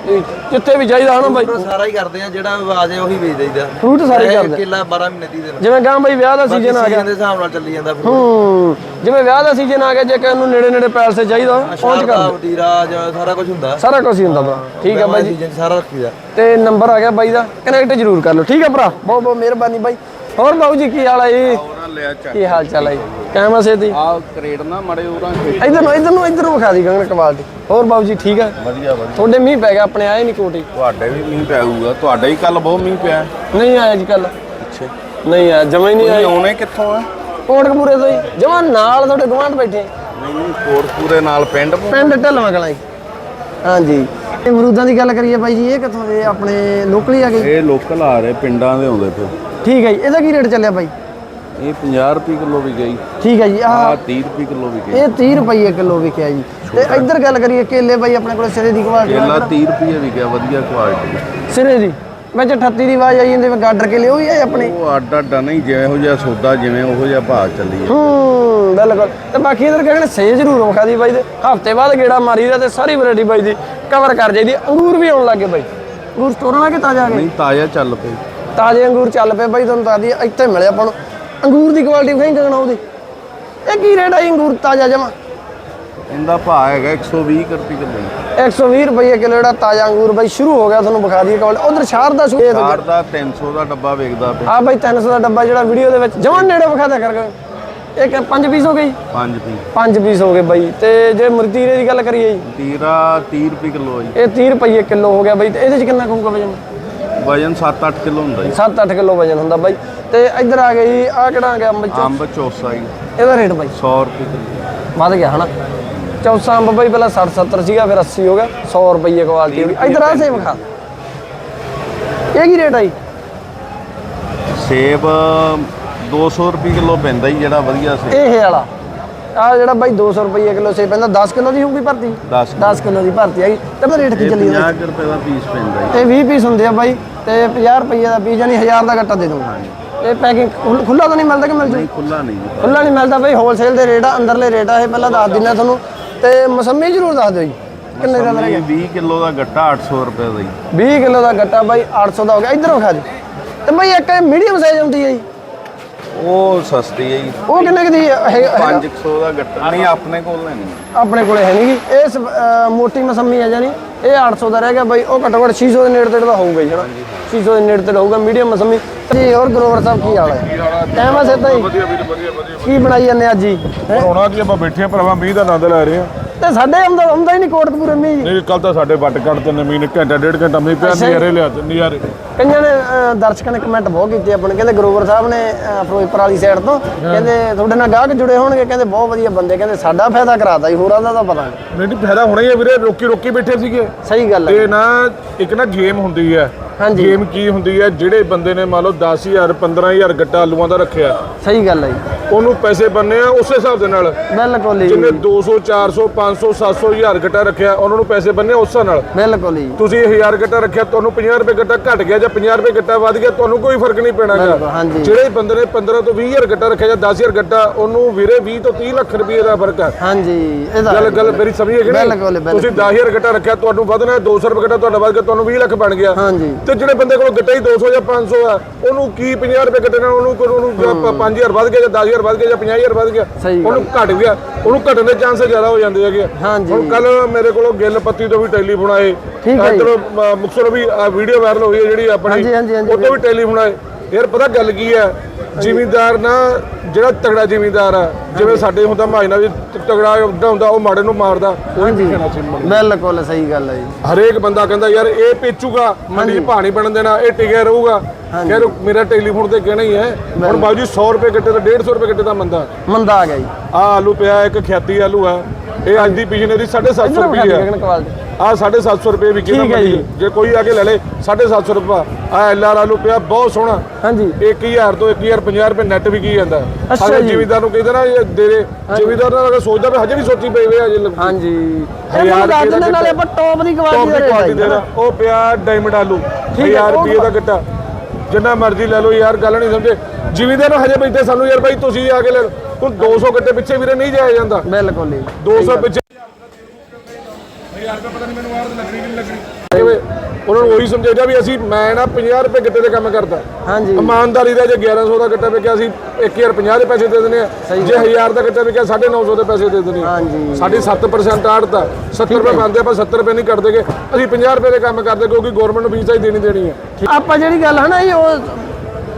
ਜਿੱਥੇ ਵੀ ਚਾਹੀਦਾ ਹਨਾ ਬਾਈ। ਸਾਰਾ ਹੀ ਕਰਦੇ ਆ ਜਿਹੜਾ ਆ ਜਾਏ ਉਹੀ ਵੇਚ ਦਈਦਾ। ਫਰੂਟ ਸਾਰੇ ਕਰਦੇ। ਕੇਲਾ 12 ਮਹੀਨੇ ਦੀ ਦਿਨ ਜਿਵੇਂ ਗਾਂ ਬਾਈ ਵਿਆਹ ਦਾ ਸੀਜ਼ਨ ਆ ਗਿਆ। ਦੇ ਹਿਸਾਬ ਨਾਲ ਚੱਲੀ ਜਾਂਦਾ ਹੂੰ ਜਿਵੇਂ ਵਿਆਹ ਦਾ ਸੀਜ਼ਨ ਆ ਗਿਆ ਜੇ ਕਿਸੇ ਨੂੰ ਨੇੜੇ ਨੇੜੇ ਪੈਸੇ ਚਾਹੀਦਾ ਪਹੁੰਚ ਕਰ ਵਤੀਰਾ ਸਾਰਾ ਕੁਝ ਹੁੰਦਾ। ਸਾਰਾ ਕੁਝ ਹੀ ਹੁੰਦਾ ਭਰਾ ਠੀਕ ਹੈ ਬਾਈ ਜੀ। ਸਾਰਾ ਰੱਖੀਦਾ। ਤੇ ਨੰਬਰ ਆ ਗਿਆ ਬਾਈ ਦਾ। ਕਨੈਕਟ ਜ਼ਰੂਰ ਕਰ ਲਓ। ਠੀਕ ਹੈ ਭਰਾ? ਬਹੁਤ ਬਹੁਤ ਮਿਹਰਬਾਨੀ ਬਾਈ। ਹੋਰ ਬਾਊ ਜੀ ਕੀ ਹਾਲ ਹੈ ਜੀ? ਕੀ ਹਾਲ ਚਾਲ ਹੈ ਜੀ? ਕਹਿਮਾ ਸੇ ਦੀ ਆ ਕਰੇਡ ਨਾ ਮੜੇ ਉਰਾਂ ਇਧਰ ਨੂੰ ਇਧਰ ਨੂੰ ਇਧਰ ਨੂੰ ਵਿਖਾ ਦੀ ਗੰਗਨ ਕੁਆਲਿਟੀ ਹੋਰ ਬਾਊ ਜੀ ਠੀਕ ਹੈ ਵਧੀਆ ਵਧੀਆ। ਤੁਹਾਡੇ ਮੀਂਹ ਪੈ ਗਿਆ ਆਪਣੇ ਆਏ ਨਹੀਂ ਕੋਟੀ ਤੁਹਾਡੇ ਵੀ ਮੀਂਹ ਪੈਊਗਾ ਤੁਹਾਡਾ ਹੀ ਕੱਲ ਬਹੁਤ ਮੀਂਹ ਪਿਆ। ਨਹੀਂ ਆਇਆ ਜੀ ਕੱਲ ਅੱਛਾ। ਨਹੀਂ ਆਇਆ ਜਮਾ ਹੀ ਨਹੀਂ ਆਇਆ। ਆਉਣੇ ਕਿੱਥੋਂ ਆ? ਕੋਟਕਪੂਰੇ ਤੋਂ ਹੀ। ਜਮਾ ਨਾਲ ਤੁਹਾਡੇ ਗਵਾਂਢ ਬੈਠੇ। ਨਹੀਂ ਨਹੀਂ ਕੋਟਪੂਰੇ ਨਾਲ ਪਿੰਡ ਪਿੰਡ ਢਲਵਾ ਕਲਾਂ ਜੀ। ਹਾਂਜੀ। ਇਹ ਅਮਰੂਦਾਂ ਦੀ ਗੱਲ ਕਰੀਏ ਬਾਈ ਜੀ ਇਹ ਕਿੱਥੋਂ ਦੇ ਆਪਣੇ ਲੋਕਲੀ ਆ ਗਏ? ਇਹ ਲੋਕਲ ਆ ਰਹੇ ਪਿੰਡਾਂ ਦੇ ਆਉਂਦੇ ਪਏ ਠੀਕ ਹੈ ਜੀ ਇਹਦਾ ਕੀ ਰੇਟ ਚੱਲਿਆ ਬਾਈ? ਇਹ 50 ਰੁਪਏ ਕਿਲੋ ਵੀ ਗਈ। ਠੀਕ ਹੈ ਜੀ ਆਹ 30 ਰੁਪਏ ਕਿਲੋ ਵੀ ਗਈ। ਇਹ 30 ਰੁਪਏ ਕਿਲੋ ਵਿਕਿਆ ਜੀ। ਤੇ ਇੱਧਰ ਗੱਲ ਕਰੀਏ ਕੇਲੇ ਬਾਈ ਆਪਣੇ ਕੋਲ ਸਿਰੇ ਦੀ ਕੁਆਲਿਟੀ ਕੇਲਾ 30 ਰੁਪਏ ਵੀ ਗਿਆ ਵਧੀਆ ਕੁਆਲਿਟੀ ਸਿਰੇ ਦੀ? ਵਿੱਚ 38 ਦੀ ਆਵਾਜ਼ ਆਈ ਜਾਂਦੀ ਵੀ ਗਾਡਰ ਕੇਲੇ ਉਹ ਵੀ ਆਏ ਆਪਣੇ। ਉਹ ਅੱਡ ਅੱਡ ਨਹੀਂ ਜਿਹੋ ਜਿਹਾ ਸੌਦਾ ਜਿਵੇਂ ਉਹੋ ਜਿਹਾ ਭਾਅ ਚੱਲੀ ਆ ਹੂੰ ਬਿਲਕੁਲ। ਤੇ ਬਾਕੀ ਇਧਰ ਕਹਿੰਦੇ ਸੇ ਜ਼ਰੂਰ ਵਿਖਾ ਦੀ ਬਾਈ ਦੇ। ਹਫ਼ਤੇ ਬਾਅਦ ਗੇੜਾ ਮਾਰੀਦਾ ਤੇ ਸਾਰੀ ਵੈਰਾਈਟੀ ਬਾਈ ਦੀ ਕਵਰ ਕਰ ਜਾਈਦੀ ਅੰਗੂਰ ਵੀ ਆਉਣ ਲੱਗੇ ਬਾਈ। ਅੰਗੂਰ ਸਟੋਰਾਂ ਲਾ ਕੇ ਤਾਜ਼ਾ ਆ ਗਏ? ਨਹੀਂ ਤਾਜ਼ਾ ਚੱਲ ਪਈ ਤਾਜ਼ੇ ਅੰਗੂਰ ਚੱਲ ਪਏ ਬਾਈ ਤੁਹਾਨੂੰ ਦੱਸਦੀ ਇੱਥੇ ਮਿਲੇ ਆਪਾਂ ਨੂੰ। ਅੰਗੂਰ ਦੀ ਕੁਆਲਿਟੀ ਵਿਖਾਈ ਉਹਦੀ। ਇਹ ਕੀ ਰੇਟ ਆ ਜੀ ਅੰਗੂਰ ਤਾਜ਼ਾ ਜਮਾ? ਇਹਦਾ ਭਾਅ ਹੈਗਾ 120 ਕੁ ਰੁਪਏ ਕਿਲੋ। 120 ਰੁਪਏ ਕਿਲੋ ਜਿਹੜਾ ਤਾਜ਼ਾ ਅੰਗੂਰ ਬਾਈ ਸ਼ੁਰੂ ਹੋ ਗਿਆ ਤੁਹਾਨੂੰ ਵਿਖਾ ਦਈਏ ਕੁਆਲਿਟੀ ਉਧਰ ਸ਼ਹਿਰ ਦਾ ਸ਼ੁਰੂ ਕਾਰ ਦਾ 300 ਦਾ ਡੱਬਾ ਵੇਚਦਾ ਪਿਆ। ਆ ਬਾਈ 300 ਦਾ ਡੱਬਾ ਜਿਹੜਾ ਵੀਡੀਓ ਦੇ ਵਿੱਚ ਜਮਾਂ ਨੇੜੇ ਵਿਖਾ ਦਿਆ ਕਰ। ਇੱਕ 5 ਪੀਸ ਹੋ ਗਈ 5 ਪੀ 5 ਪੀਸ ਹੋ ਗਏ ਬਾਈ। ਤੇ ਜੇ ਮੁਰਤੀਰੇ ਦੀ ਗੱਲ ਕਰੀਏ ਜੀ। ਤੀਰਾ 30 ਰੁਪਏ ਕਿਲੋ ਜੀ। ਇਹ 30 ਰੁਪਏ ਕਿਲੋ ਹੋ ਗਿਆ ਬਾਈ। ਤੇ ਇਹਦੇ ਚ ਕਿੰਨਾ ਕੁ ਹੋਊਗਾ ਵਜਨ ਵਜਨ 7-8 ਕਿਲੋ ਹੁੰਦਾ ਜੀ। 7-8 ਕਿਲੋ ਵਜਨ ਹੁੰਦਾ ਬਾਈ। ਤੇ ਇੱਧਰ ਆ ਗਈ ਆ ਕਿਹੜਾ ਆ ਗਿਆ ਅੰਬ ਚੋਸਾ ਜੀ। ਇਹਦਾ ਰੇਟ ਬਾਈ। 100 ਰੁਪਏ ਕਿਲੋ। ਵੱਧ ਗਿਆ ਹਨਾ। ਚੌਸਾ ਅੰਬ ਬਾਈ ਪਹਿਲਾਂ 60 70 ਸੀਗਾ ਫਿਰ 80 ਹੋ ਗਿਆ 100 ਰੁਪਏ ਕੁਆਲਿਟੀ ਹੋ ਗਈ। ਇੱਧਰ ਆ ਸੇਬ ਖਾ। ਇਹ ਕੀ ਰੇਟ ਆਈ ਸੇਬ 200 ਰੁਪਏ ਕਿਲੋ ਪੈਂਦਾ ਜੀ ਜਿਹੜਾ ਵਧੀਆ ਸੇਬ। ਇਹ ਵਾਲਾ। ਆ ਜਿਹੜਾ ਬਾਈ 200 ਰੁਪਏ ਕਿਲੋ ਸੇਬ ਪੈਂਦਾ 10 ਕਿਲੋ ਦੀ ਹੋਊਗੀ ਭਰਤੀ? 10 10 ਕਿਲੋ ਦੀ ਭਰਤੀ ਆਈ ਤੇ ਰੇਟ ਕੀ ਚੱਲੀ ਜਾਂਦਾ? 50 ਕੁ ਰੁਪਏ ਦਾ ਪੀਸ ਪੈਂਦਾ ਤੇ 20 ਪੀਸ ਹੁੰਦੇ ਆ ਬਾਈ ਤੇ 50 ਰੁਪਏ ਦਾ ਪੀਸ ਯਾਨੀ 1000 ਦਾ ਗੱਟਾ ਦੇ ਦੂੰਗਾ ਇਹ ਪੈਕਿੰਗ ਖੁੱਲਾ ਤਾਂ ਨਹੀਂ ਮਿਲਦਾ ਕਿ ਮਿਲ ਜੂ ਨਹੀਂ ਖੁੱਲਾ ਨਹੀਂ ਖੁੱਲਾ ਨਹੀਂ ਮਿਲਦਾ ਬਾਈ ਹੋਲਸੇਲ ਦੇ ਰੇਟ ਆ ਅੰਦਰਲੇ ਰੇਟ ਆ ਇਹ ਪਹਿਲਾਂ ਦੱਸ ਦਿੰਦਾ ਤੁਹਾਨੂੰ। ਤੇ ਮਸੰਮੀ ਜ਼ਰੂਰ ਦੱਸ ਦਿਓ ਜੀ ਕਿੰਨੇ ਦਾ ਰਹਿ ਗਿਆ? 20 ਕਿਲੋ ਦਾ ਗੱਟਾ 800 ਰੁਪਏ ਦਾ ਜੀ। 20 ਕਿਲੋ ਦਾ ਗੱਟਾ ਬਾਈ 800 ਦਾ ਹੋ ਗਿਆ ਇੱਧਰ ਵਿਖਾ ਦੇ ਤੇ ਬਾਈ ਇੱਕ ਮੀਡੀਅਮ ਸਾਈਜ਼ ਹੁੰਦੀ ਹੈ ਜੀ। ਉਹ ਸਸਤੀ ਹੈ ਜੀ। ਉਹ ਕਿੰਨੇ ਕੁ ਦੀ ਹੈ? ਹੈਗਾ- ਹੈਗਾ? 500 ਦਾ ਗੱਟਾ। ਨਹੀਂ ਆਪਣੇ ਕੋਲ ਨਹੀਂ। ਆਪਣੇ ਕੋਲੇ ਹੈ ਸ- ਅਹ ਮੋਟੀ ਮਸੰਮੀ ਹੈ ਜਾਨੀ ਇਹ 800 ਦਾ ਰਹਿ ਗਿਆ ਬਾਈ ਉਹ ਘੱਟੋ ਘੱਟ 600 ਦੇ ਨੇੜੇ ਤੇੜੇ ਦਾ ਹੋਊਗਾ ਜੀ ਹਨਾ? 600 ਦੇ ਨੇੜੇ ਤੇੜੇ ਹੋਊਗਾ ਮੀਡੀਅਮ ਮਸੰਮੀ। ਜੀ ਹੋਰ ਗਰੋਵਰ ਸਾਹਿਬ ਕੀ ਹਾਲ ਹੈ? ਟਾਈਮ ਆ? ਸਿੱਧਾ ਹੀ। ਵਧੀਆ ਵੀਰ ਵਧੀਆ ਵਧੀਆ ਕੀ ਬਣਾਈ ਜਾਂਦੇ ਅੱਜ ਜੀ? ਹੈਂ? ਹੁਣ ਕੀ ਆਪਾਂ ਬੈਠੇ ਆ ਭਰਾਵਾ ਮੀਂਹ ਦਾ ਆਨੰਦ ਲੈ ਰਹੇ ਆ। ਤੇ ਸਾਡੇ ਆਉਂਦਾ ਆਉਂਦਾ ਹੀ ਨਹੀਂ ਕੋਟਕਪੂਰੇ ਮੀਂਹ ਨਹੀਂ ਕੱਲ ਤਾਂ ਸਾਡੇ ਵੱਟ ਕੱਢਦੇ ਨੇ ਮੀਂਹ ਨੇ ਘੰਟਾ ਡੇਢ ਘੰਟਾ ਮੀਂਹ ਪਿਆ। ਨਜ਼ਾਰੇ ਲਿਆ ਤੇ ਨਜ਼ਾਰੇ। ਕਈਆਂ ਨੇ ਦਰਸ਼ਕਾਂ ਨੇ ਕਮੈਂਟ ਬਹੁਤ ਕੀਤੇ ਆਪਣੇ ਕਹਿੰਦੇ ਗਰੋਵਰ ਸਾਹਿਬ ਨੇ ਫਿਰੋਜ਼ਪੁਰ ਵਾਲੀ ਸਾਈਡ ਤੋਂ ਕਹਿੰਦੇ ਤੁਹਾਡੇ ਨਾਲ ਗਾਹਕ ਜੁੜੇ ਹੋਣਗੇ ਕਹਿੰਦੇ ਬਹੁਤ ਵਧੀਆ ਬੰਦੇ ਕਹਿੰਦੇ ਸਾਡਾ ਫਾਇਦਾ ਕਰਾਤਾ ਜੀ ਹੋਰਾਂ ਦਾ ਤਾਂ ਪਤਾ ਨਹੀਂ। ਨਹੀਂ ਨਹੀਂ ਫਾਇਦਾ ਹੋਣਾ ਹੀ ਹੈ ਵੀਰੇ ਰੋਕੀ ਰੋਕੀ ਬੈਠੇ ਸੀਗੇ। ਸਹੀ ਗੱਲ ਹੈ ਤੇ ਨਾ ਇੱਕ ਨਾ ਗੇਮ ਹੁੰਦੀ ਹੈ ਹਾਂਜੀ। ਗੇਮ ਕੀ ਹੁੰਦੀ ਹੈ? ਜਿਹੜੇ ਬੰਦੇ ਨੇ ਮੰਨ ਲਓ 10000 15000 ਗੱਟਾ ਆਲੂਆਂ ਦਾ ਰੱਖਿਆ ਸਹੀ ਗੱਲ ਹੈ ਜੀ। ਉਹਨੂੰ ਪੈਸੇ ਬੰਨੇ ਆ ਉਸੇ ਹਿਸਾਬ ਦੇ ਨਾਲ। ਬਿਲਕੁਲ ਜੀ। ਜਿੰਨੇ 200 400 500 700 1000 ਗੱਟਾ ਰੱਖਿਆ ਉਹਨਾਂ ਨੂੰ ਪੈਸੇ ਬੰਨੇ ਉਸ ਹਿਸਾਬ ਨਾਲ। ਬਿਲਕੁਲ ਜੀ। ਤੁਸੀਂ 1000 ਗੱਟਾ ਰੱਖਿਆ ਤੁਹਾਨੂੰ 50 ਰੁਪਏ ਗੱਟਾ ਘਟ ਗਿਆ ਜਾਂ 50 ਰੁਪਏ ਗੱਟਾ ਵੱਧ ਗਿਆ ਤੁਹਾਨੂੰ ਕੋਈ ਫ਼ਰਕ ਨਹੀਂ ਪੈਣਾਗਾ ਬਿਲਕੁਲ, ਹਾਂਜੀ। ਜਿਹੜੇ ਬੰਦੇ ਨੇ 15 ਤੋਂ 20000 ਗੱਟਾ ਰੱਖਿਆ ਜਾਂ 10000 ਗੱਟਾ ਉਹਨੂੰ ਵੀਰੇ 20 ਤੋਂ 30 ਲੱਖ ਰੁਪਏ ਦਾ ਫ਼ਰਕ ਹੈ ਹਾਂਜੀ ਇਹਦਾ ਗੱਲ ਗੱਲ ਮੇਰੀ ਸਮਝੀਏ ਕਿ ਬਿਲਕੁਲ, ਨਹੀਂ ਬਿਲਕੁਲ। ਤੁਸੀਂ 10000 ਗੱਟਾ ਰੱਖਿਆ ਤੁਹਾਨੂੰ ਵਧਣਾ 200 ਰੁਪਏ ਗੱਟਾ ਤੁਹਾਡਾ ਵੱਧ ਗਿਆ ਤੁਹਾਨੂੰ 20 ਲੱਖ ਬਣ ਗਿਆ। ਹਾਂਜੀ। ਤੇ ਜਿਹੜੇ ਬੰਦੇ ਕੋਲ ਗੱਟਾ ਹੀ 200 ਜਾਂ 500 ਆ ਉਹਨੂੰ ਕੀ 50 ਰੁਪਏ ਗੱਟੇ ਨਾਲ ਉਹਨੂੰ ਉਹਨੂੰ ਜਾਂ 5000 ਵੱਧ ਗਿਆ ਜਾਂ 10000 ਵੱਧ ਗਿਆ ਜਾਂ 50000 ਵੱਧ ਗਿਆ। ਉਹਨੂੰ ਘਟ ਗਿਆ ਉਹਨੂੰ ਘਟਣ ਦੇ ਚਾਂਸ ਜ਼ਿਆਦਾ ਹੋ ਜਾਂਦੇ ਹੈਗੇ ਹਾਂਜੀ। ਹੁਣ ਕੱਲ ਮੇਰੇ ਕੋਲੋਂ ਗਿੱਲ ਪੱਤੀ ਤੋਂ ਵੀ ਟੈਲੀਫੋਨ ਆਏ ਠੀਕ ਹੈ। ਇੱਧਰੋਂ ਮ- ਮੁਕਤਸਰੋਂ ਵੀ ਵੀਡੀਓ ਵਾਇਰਲ ਹੋਈ ਹੈ ਜਿਹੜੀ ਆਪਣੀ ਉਹ ਤੋਂ ਵੀ ਟੈਲੀਫੋਨ ਆਏ ਯਾਰ ਪਤਾ ਗੱਲ ਕੀ ਹੈ ਜ਼ਿਮੀਂਦਾਰ ਨਾ ਜਿਹੜਾ ਤਗੜਾ ਜ਼ਿਮੀਂਦਾਰ ਆ ਜਿਵੇਂ ਸਾਡੇ ਹੁੰਦਾ ਮਾਜਨਾ ਵੀ ਤਗੜਾ ਉੱਡਾ ਹੁੰਦਾ ਉਹ ਮਾੜੇ ਨੂੰ ਮਾਰਦਾ ਕੋਈ ਨਹੀਂ ਕਹਿਣਾ ਚਾਹੀਦਾ ਬਿਲਕੁਲ ਸਹੀ ਗੱਲ ਹੈ ਜੀ। ਹਰੇਕ ਬੰਦਾ ਕਹਿੰਦਾ ਯਾਰ ਇਹ ਪੇਚੂਗਾ ਮੰਡੀ ਪਾਣੀ ਬਣਨ ਦੇਣਾ ਇਹ ਟਿਕਿਆ ਰਹੂਗਾ। ਯਾਰ ਮੇਰਾ ਟੈਲੀਫੋਨ ਤੇ ਕਹਿਣਾ ਹੀ ਹੈ ਹੁਣ ਬਾਬੂ ਜੀ 100 ਰੁਪਏ ਗੱਟੇ ਦਾ 150 ਰੁਪਏ ਗੱਟੇ ਦਾ ਮੰਦਾ। ਮੰਦਾ ਆ ਗਿਆ ਜੀ। ਆ ਆਲੂ ਪਿਆ ਇੱਕ ਖਿਆਤੀ ਆਲੂ ਆ। ਇਹ ਅੱਜ ਦੀ ਪਿਛਲੇ ਦੀ 750 ਇਧਰ ਰੁਪਏ ਵਿਖਾ ਆ ਦਿਖਣ ਕੁਆਲਿਟੀ ਆ 750 ਰੁਪਏ ਵਿਕੀ ਨਾ ਹੈ ਜੀ। ਕੋਈ ਆ ਕੇ ਲੈ ਲੇ 750 ਰੁਪਏ ਆ ਐਲ ਆਰ ਆਲੂ ਪਿਆ ਬਹੁਤ ਸੋਹਣਾ। ਹਾਂਜੀ। 1000 ਤੋਂ 1050 ਰੁਪਏ ਨੈਟ ਵਿਕੀ ਜਾਂਦਾ। ਅੱਛਾ। ਜ਼ਿਮੀਦਾਰ ਨੂੰ ਕਹਿੰਦਾ ਨਾ ਇਹ ਦੇ ਦੇ। ਜ਼ਿਮੀਦਾਰ ਨਾਲ ਅਗਰ ਸੋਚਦਾ ਵੀ ਹਜੇ ਵੀ ਸੋਚੀ ਪਈ ਵੇ ਹਜੇ ਹਾਂਜੀ। ਹਜ਼ਾਰ ਰੁਪਏ ਨਾਲੇ ਆਪਾਂ ਟੌਪ ਦੀ ਕੁਆਲਿਟੀ ਦੀ ਦੇਣਾ ਉਹ ਪਿਆ ਡਾਇਮੰਡ ਆਲੂ। ਠੀਕ ਹੈ, 1000 ਉਹ ਰੁਪਏ ਦਾ ਗੱਟਾ ਜਿੰਨਾ ਮਰਜ਼ੀ ਲੈ ਲਓ ਯਾਰ ਗੱਲ ਨਹੀਂ ਸਮਝੇ। ਜ਼ਿਮੀਦਾਰ ਨੂੰ ਹਜੇ ਬੈਠੇ ਸਾਨੂੰ ਯਾਰ ਬਾਈ ਤੁਸੀਂ ਆ ਕੇ ਲੈ ਲਓ। ਹੁਣ 200 ਗੱਟੇ ਪਿੱਛੇ ਵੀਰੇ ਨਹੀਂ ਜਾਇਆ ਜਾਂਦਾ। ਬਿਲਕੁਲ ਜੀ। 200 ਪਿੱਛੇ 1000 ਰੁਪਏ ਪਤਾ ਨਹੀਂ ਮੈਨੂੰ ਆੜ ਲੱਗਣੀ ਕਿ ਲੱਗਣੀ। ਉਹਨਾਂ ਨੂੰ ਉਹੀ ਸਮਝਾਈਦਾ ਵੀ ਅਸੀਂ ਮੈਂ ਨਾ 50 ਰੁਪਏ ਗੱਟੇ ਦੇ ਕੰਮ ਕਰਦਾ। ਹਾਂਜੀ। ਇਮਾਨਦਾਰੀ ਦਾ ਜੇ 1100 ਦਾ ਗੱਟਾ ਵਿਕਿਆ ਅਸੀਂ 1050 ਦੇ ਪੈਸੇ ਦੇ ਦਿੰਦੇ ਆ ਜੇ 1000 ਦਾ ਗੱਟਾ ਵਿਕਿਆ 950 ਦੇ ਪੈਸੇ ਦੇ ਦਿੰਦੇ ਆ ਹਾਂਜੀ। ਸਾਡੀ 7% ਆੜਤ ਆ। 70 ਰੁਪਏ ਬੰਦੇ ਆਪਾਂ 70 ਰੁਪਏ ਨਹੀਂ ਕੱਟ ਦੇਗੇ। ਅਸੀਂ 50 ਰੁਪਏ ਦੇ ਕੰਮ ਕਰਦੇ ਕਿਉਂਕਿ ਗਵਰਨਮੈਂਟ ਨੂੰ ਫੀਸ ਹੀ ਦੇਣੀ ਦੇਣੀ ਹੈ। ਆਪਾਂ ਜਿਹੜੀ ਗੱਲ ਹੈ ਨਾ ਇਹ ਉਹ